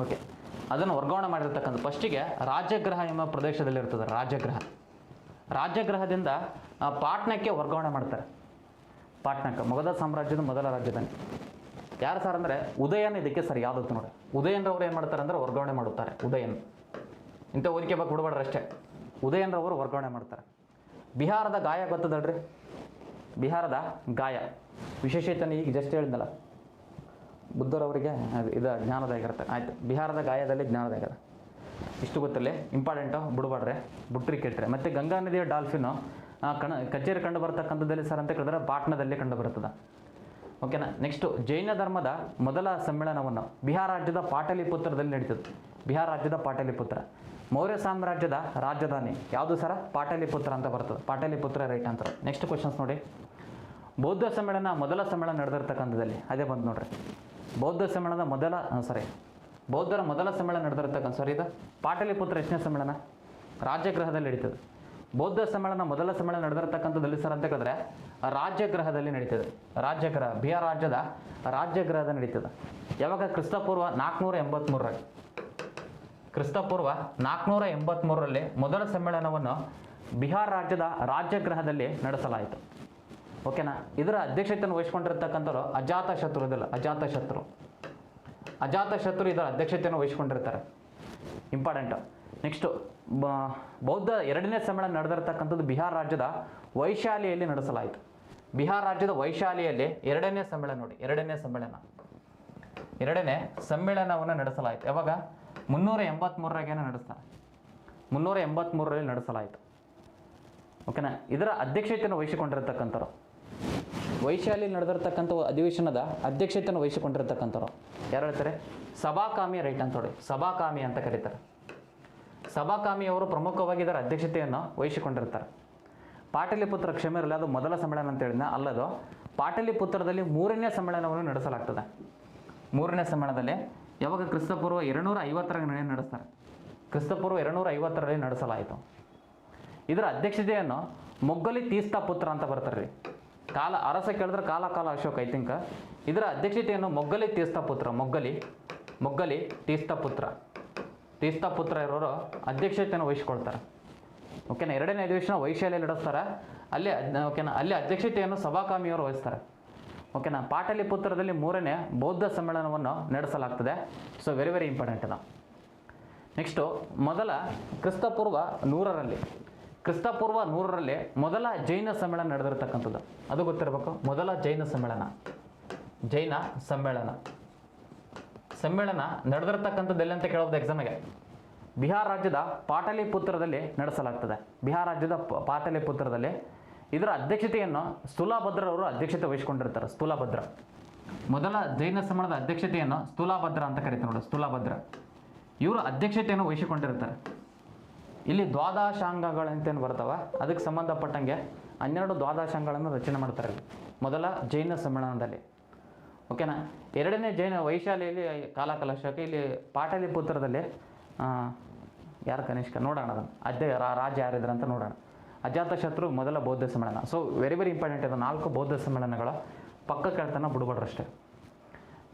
Speaker 1: ಓಕೆ ಅದನ್ನು ವರ್ಗಾವಣೆ ಮಾಡಿರ್ತಕ್ಕಂಥ ಫಸ್ಟಿಗೆ ರಾಜ್ಯಗ್ರಹ ಎಂಬ ಪ್ರದೇಶದಲ್ಲಿ ಇರ್ತದೆ ರಾಜ್ಯಗ್ರಹ ರಾಜ್ಯಗ್ರಹದಿಂದ ಪಾಟ್ನಕ್ಕೆ ವರ್ಗಾವಣೆ ಮಾಡ್ತಾರೆ. ಪಾಟ್ನಕ್ಕೆ ಮಗಧ ಸಾಮ್ರಾಜ್ಯದ ಮೊದಲ ರಾಜಧಾನಿ ಯಾರು ಸರ್ ಅಂದರೆ ಉದಯನ್ ಇದಕ್ಕೆ ಸರಿ ಯಾವ್ದು ನೋಡಿ. ಉದಯನ್ ರವರು ಏನು ಮಾಡ್ತಾರೆ ಅಂದರೆ ವರ್ಗಾವಣೆ ಮಾಡುತ್ತಾರೆ ಉದಯನ್. ಇಂಥ ಹೋಲಿಕೆ ಬಗ್ಗೆ ಬಿಡಬೇಡ್ರಿ ಅಷ್ಟೇ. ಉದಯನ್ ರವರು ವರ್ಗಾವಣೆ ಮಾಡ್ತಾರೆ. ಬಿಹಾರದ ಗಾಯ ಗೊತ್ತದಲ್ರಿ? ಬಿಹಾರದ ಗಾಯ. ವಿಶೇಷತನ ಈಗ ಜಸ್ಟ್ ಹೇಳಿದ್ನಲ್ಲ. ಬುದ್ಧರವರಿಗೆ ಇದು ಜ್ಞಾನದಾಗಿರುತ್ತೆ ಆಯಿತು. ಬಿಹಾರದ ಗಾಯದಲ್ಲಿ ಜ್ಞಾನದಾಯಕ ಇದೆ. ಇಷ್ಟು ಗೊತ್ತಲ್ಲಿ? ಇಂಪಾರ್ಟೆಂಟು ಬಿಡಬಾಡ್ರೆ ಬುಟ್ರಿ ಕೆಟ್ಟರೆ ಮತ್ತು ಗಂಗಾ ನದಿಯ ಡಾಲ್ಫಿನು ಆ, ಕಣ ಕಚೇರಿ ಕಂಡು ಬರ್ತಕ್ಕಂಥದ್ದಲ್ಲಿ ಸರ್ ಅಂತ ಕೇಳಿದ್ರೆ ಪಾಟ್ನದಲ್ಲಿ ಕಂಡು ಬರ್ತದೆ ಓಕೆನಾ? ನೆಕ್ಸ್ಟು ಜೈನ ಧರ್ಮದ ಮೊದಲ ಸಮ್ಮೇಳನವನ್ನು ಬಿಹಾರ ರಾಜ್ಯದ ಪಾಟಲಿಪುತ್ರದಲ್ಲಿ ನಡೀತದೆ. ಬಿಹಾರ ರಾಜ್ಯದ ಪಾಟಲಿಪುತ್ರ. ಮೌರ್ಯ ಸಾಮ್ರಾಜ್ಯದ ರಾಜಧಾನಿ ಯಾವುದು ಸರ? ಪಾಟಲಿಪುತ್ರ ಅಂತ ಬರ್ತದೆ. ಪಾಟಲಿಪುತ್ರ ರೈಟ್ ಅಂತ ನೆಕ್ಸ್ಟ್ ಕ್ವಶನ್ಸ್ ನೋಡಿ. ಬೌದ್ಧ ಸಮ್ಮೇಳನ ಮೊದಲ ಸಮ್ಮೇಳನ ನಡೆದಿರ್ತಕ್ಕಂಥದ್ದಲ್ಲಿ, ಅದೇ ಬಂದು ನೋಡ್ರಿ. ಬೌದ್ಧ ಸಮ್ಮೇಳನದ ಮೊದಲ ಸಾರಿ ಬೌದ್ಧರ ಮೊದಲ ಸಮ್ಮೇಳನ ನಡೆದಿರ್ತಕ್ಕಂಥ ಸಾರಿ ಇದು ಪಾಟಲಿಪುತ್ರ ಎಷ್ಟನೇ ಸಮ್ಮೇಳನ? ರಾಜ್ಯಗೃಹದಲ್ಲಿ ನಡೀತದೆ. ಬೌದ್ಧ ಸಮ್ಮೇಳನ ಮೊದಲ ಸಮ್ಮೇಳನ ನಡೆದಿರ್ತಕ್ಕಂಥದ್ದಲ್ಲಿ ಸರ್ ಅಂತ ಕೇಳಿದ್ರೆ ರಾಜ್ಯಗೃಹದಲ್ಲಿ ನಡೀತದೆ. ರಾಜ್ಯಗೃಹ ಬಿಹಾರ ರಾಜ್ಯದ ರಾಜ್ಯಗ್ರಹದ ನಡೀತದೆ. ಯಾವಾಗ ಕ್ರಿಸ್ತಪೂರ್ವ ನಾಲ್ಕುನೂರ ಕ್ರಿಸ್ತ ಕ್ರಿಸ್ತಪೂರ್ವ ನಾಲ್ಕುನೂರ ಎಂಬತ್ತ್ಮೂರರಲ್ಲಿ ಮೊದಲ ಸಮ್ಮೇಳನವನ್ನು ಬಿಹಾರ್ ರಾಜ್ಯದ ರಾಜ್ಯಗ್ರಹದಲ್ಲಿ ನಡೆಸಲಾಯಿತು. ಓಕೆನಾ? ಇದರ ಅಧ್ಯಕ್ಷತೆಯನ್ನು ವಹಿಸ್ಕೊಂಡಿರ್ತಕ್ಕಂಥವ್ರು ಅಜಾತ ಶತ್ರು, ಇದಲ್ಲ ಅಜಾತ ಶತ್ರು. ಅಜಾತ ಶತ್ರು ಇದರ ಅಧ್ಯಕ್ಷತೆಯನ್ನು ವಹಿಸ್ಕೊಂಡಿರ್ತಾರೆ. ಇಂಪಾರ್ಟೆಂಟು ನೆಕ್ಸ್ಟು ಬೌದ್ಧ ಎರಡನೇ ಸಮ್ಮೇಳನ ನಡೆದಿರ್ತಕ್ಕಂಥದ್ದು ಬಿಹಾರ ರಾಜ್ಯದ ವೈಶಾಲಿಯಲ್ಲಿ ನಡೆಸಲಾಯಿತು. ಬಿಹಾರ ರಾಜ್ಯದ ವೈಶಾಲಿಯಲ್ಲಿ ಎರಡನೇ ಸಮ್ಮೇಳನ ನೋಡಿ, ಎರಡನೇ ಸಮ್ಮೇಳನ. ಎರಡನೇ ಸಮ್ಮೇಳನವನ್ನು ನಡೆಸಲಾಯಿತು. ಯಾವಾಗ? ಮುನ್ನೂರ ಎಂಬತ್ತ್ಮೂರರಾಗೇನೆ ನಡೆಸ್ತಾರೆ. ಮುನ್ನೂರ ಎಂಬತ್ತ್ಮೂರರಲ್ಲಿ ನಡೆಸಲಾಯಿತು. ಓಕೆನಾ? ಇದರ ಅಧ್ಯಕ್ಷತೆಯನ್ನು ವಹಿಸಿಕೊಂಡಿರ್ತಕ್ಕಂಥವ್ರು. ವೈಶಾಲಿ ನಡೆದಿರ್ತಕ್ಕಂಥ ಅಧಿವೇಶನದ ಅಧ್ಯಕ್ಷತೆಯನ್ನು ವಹಿಸಿಕೊಂಡಿರ್ತಕ್ಕಂಥವ್ರು. ಯಾರು ಹೇಳ್ತಾರೆ? ಸಭಾಕಾಮಿ ರೈಟ್ ಅಂತ ನೋಡಿ, ಸಭಾಕಾಮಿ ಅಂತ ಕರೀತಾರೆ. ಸಭಾಕಾಮಿ ಅವರು ಪ್ರಮುಖವಾಗಿ ಇದರ ಅಧ್ಯಕ್ಷತೆಯನ್ನು ವಹಿಸಿಕೊಂಡಿರ್ತಾರೆ. ಪಾಟಲಿಪುತ್ರ ಕ್ಷಮೆ ಇರಲಿ ಅದು ಮೊದಲ ಸಮ್ಮೇಳನ ಅಂತ ಹೇಳಿದ ಅಲ್ಲದು ಪಾಟಲಿಪುತ್ರದಲ್ಲಿ ಮೂರನೇ ಸಮ್ಮೇಳನವನ್ನು ನಡೆಸಲಾಗ್ತದೆ. ಮೂರನೇ ಸಮ್ಮೇಳನದಲ್ಲಿ ಯಾವಾಗ ಕ್ರಿಸ್ತಪೂರ್ವ ಎರಡುನೂರ ಐವತ್ತರ ನಡೆ ನಡೆಸ್ತಾರೆ. ಕ್ರಿಸ್ತಪೂರ್ವ ಎರಡುನೂರ ಐವತ್ತರಲ್ಲಿ ನಡೆಸಲಾಯಿತು. ಇದರ ಅಧ್ಯಕ್ಷತೆಯನ್ನು ಮೊಗ್ಗಲಿ ತೀಸ್ತಾ ಪುತ್ರ ಅಂತ ಬರ್ತಾರೆ ಕಾಲ, ಅರಸ ಕೇಳಿದ್ರೆ ಕಾಲ ಕಾಲ ಅಶೋಕ್, ಐ ತಿಂಕ್ ಇದರ ಅಧ್ಯಕ್ಷತೆಯನ್ನು ಮೊಗ್ಗಲಿ ತೀಸ್ತಾ ಪುತ್ರ, ಮೊಗ್ಗಲಿ ಮೊಗ್ಗಲಿ ತೀಸ್ತಾ ಪುತ್ರ. ತೀಸ್ತಾ ಪುತ್ರ ಇರೋರು ಅಧ್ಯಕ್ಷತೆಯನ್ನು ವಹಿಸ್ಕೊಳ್ತಾರೆ. ಓಕೆನಾ? ಎರಡನೇ ಅಧಿವೇಶನ ವೈಶಾಲಿಯಲ್ಲಿ ನಡೆಸ್ತಾರೆ. ಅಲ್ಲಿ ಓಕೆನಾ? ಅಲ್ಲಿ ಅಧ್ಯಕ್ಷತೆಯನ್ನು ಸಭಾಕಾಮಿಯವರು ವಹಿಸ್ತಾರೆ. ಓಕೆನಾ? ಪಾಟಲಿಪುತ್ರದಲ್ಲಿ ಮೂರನೇ ಬೌದ್ಧ ಸಮ್ಮೇಳನವನ್ನು ನಡೆಸಲಾಗ್ತದೆ. ಸೊ ವೆರಿ ವೆರಿ ಇಂಪಾರ್ಟೆಂಟ್ ಅದು ನೆಕ್ಸ್ಟು ಮೊದಲ ಕ್ರಿಸ್ತಪೂರ್ವ ನೂರರಲ್ಲಿ. ಕ್ರಿಸ್ತಪೂರ್ವ ನೂರರಲ್ಲಿ ಮೊದಲ ಜೈನ ಸಮ್ಮೇಳನ ನಡೆದಿರ್ತಕ್ಕಂಥದ್ದು. ಅದು ಗೊತ್ತಿರಬೇಕು? ಮೊದಲ ಜೈನ ಸಮ್ಮೇಳನ. ಜೈನ ಸಮ್ಮೇಳನ. ಸಮ್ಮೇಳನ ನಡೆದಿರ್ತಕ್ಕಂಥದ್ದು ಎಲ್ಲಿ ಅಂತ ಕೇಳೋದು ಎಕ್ಸಾಮಿಗೆ ಬಿಹಾರ ರಾಜ್ಯದ ಪಾಟಲಿಪುತ್ರದಲ್ಲಿ ನಡೆಸಲಾಗ್ತದೆ. ಬಿಹಾರ ರಾಜ್ಯದ ಪಾಟಲಿಪುತ್ರದಲ್ಲಿ ಇದರ ಅಧ್ಯಕ್ಷತೆಯನ್ನು ಸ್ಥೂಲಭದ್ರ ಅವರು ಅಧ್ಯಕ್ಷತೆ ವಹಿಸಿಕೊಂಡಿರ್ತಾರೆ. ಸ್ಥೂಲಭದ್ರ. ಮೊದಲ ಜೈನ ಸಮಣದ ಅಧ್ಯಕ್ಷತೆಯನ್ನು ಸ್ಥೂಲಭದ್ರ ಅಂತ ಕರೀತಾರೆ ನೋಡಿ, ಸ್ಥೂಲಭದ್ರ. ಇವರು ಅಧ್ಯಕ್ಷತೆಯನ್ನು ವಹಿಸಿಕೊಂಡಿರ್ತಾರೆ. ಇಲ್ಲಿ ದ್ವಾದಶಾಂಗಗಳಂತೇನು ಬರ್ತಾವ? ಅದಕ್ಕೆ ಸಂಬಂಧಪಟ್ಟಂಗೆ ಹನ್ನೆರಡು ದ್ವಾದಶಾಂಗಗಳನ್ನು ರಚನೆ ಮಾಡ್ತಾರೆ. ಮೊದಲ ಜೈನ ಸಮ್ಮೇಳನದಲ್ಲಿ. ಓಕೆನಾ? ಎರಡನೇ ಜೈನ ವೈಶಾಲಿಯಲ್ಲಿ ಕಾಲಕಲಶಕ್ಕೆ ಇಲ್ಲಿ ಪಾಟಲಿಪುತ್ರದಲ್ಲಿ ಯಾರು ಕನಿಷ್ಕ ನೋಡೋಣ ಅದನ್ನು? ಅಜ್ಜ ರಾಜ ಯಾರಿದ್ರು ಅಂತ ನೋಡೋಣ. ಅಜಾತಶತ್ರು ಮೊದಲ ಬೌದ್ಧ ಸಮ್ಮೇಳನ. ಸೊ ವೆರಿ ವೆರಿ ಇಂಪಾರ್ಟೆಂಟ್ ಇದೆ ನಾಲ್ಕು ಬೌದ್ಧ ಸಮ್ಮೇಳನಗಳ ಪಕ್ಕ ಕೇಳ್ತಾನೆ ಬಿಡ್ಬೇಡ್ರಷ್ಟೇ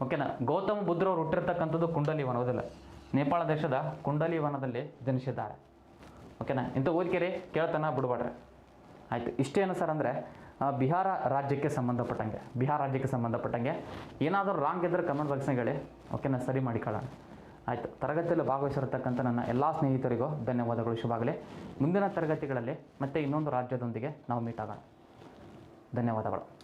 Speaker 1: ಓಕೆನಾ ಗೌತಮ ಬುದ್ಧರವರು ಹುಟ್ಟಿರ್ತಕ್ಕಂಥದ್ದು ಕುಂಡಲಿ ಹೌದಿಲ್ಲ? ನೇಪಾಳ ದೇಶದ ಕುಂಡಲಿ ವನದಲ್ಲಿ ಜನಿಸಿದ್ದಾರೆ ಓಕೆನಾ ಇಂಥ ಓದ್ಕೆರೆ ಕೇಳ್ತಾನ ಬಿಡ್ಬೇಡ್ರಿ ಆಯಿತು, ಇಷ್ಟೇನು ಸರ್ ಅಂದರೆ ಬಿಹಾರ ರಾಜ್ಯಕ್ಕೆ ಸಂಬಂಧಪಟ್ಟಂಗೆ. ಬಿಹಾರ ರಾಜ್ಯಕ್ಕೆ ಸಂಬಂಧಪಟ್ಟಂಗೆ ಏನಾದರೂ ರಾಂಗ್ ಇದ್ದರೆ ಕಮೆಂಟ್ ಬಾಕ್ಸ್ನಾಗ ಹೇಳಿ. ಓಕೆನಾ ಸರಿ ಮಾಡಿಕೊಳ್ಳೋಣ ಆಯಿತು. ತರಗತಿಯಲ್ಲಿ ಭಾಗವಹಿಸಿರತಕ್ಕಂಥ ನನ್ನ ಎಲ್ಲ ಸ್ನೇಹಿತರಿಗೂ ಧನ್ಯವಾದಗಳು. ಶುಭಾಗಲಿ. ಮುಂದಿನ ತರಗತಿಗಳಲ್ಲಿ ಮತ್ತೆ ಇನ್ನೊಂದು ರಾಜ್ಯದೊಂದಿಗೆ ನಾವು ಮೀಟ್ ಆಗೋಣ. ಧನ್ಯವಾದಗಳು.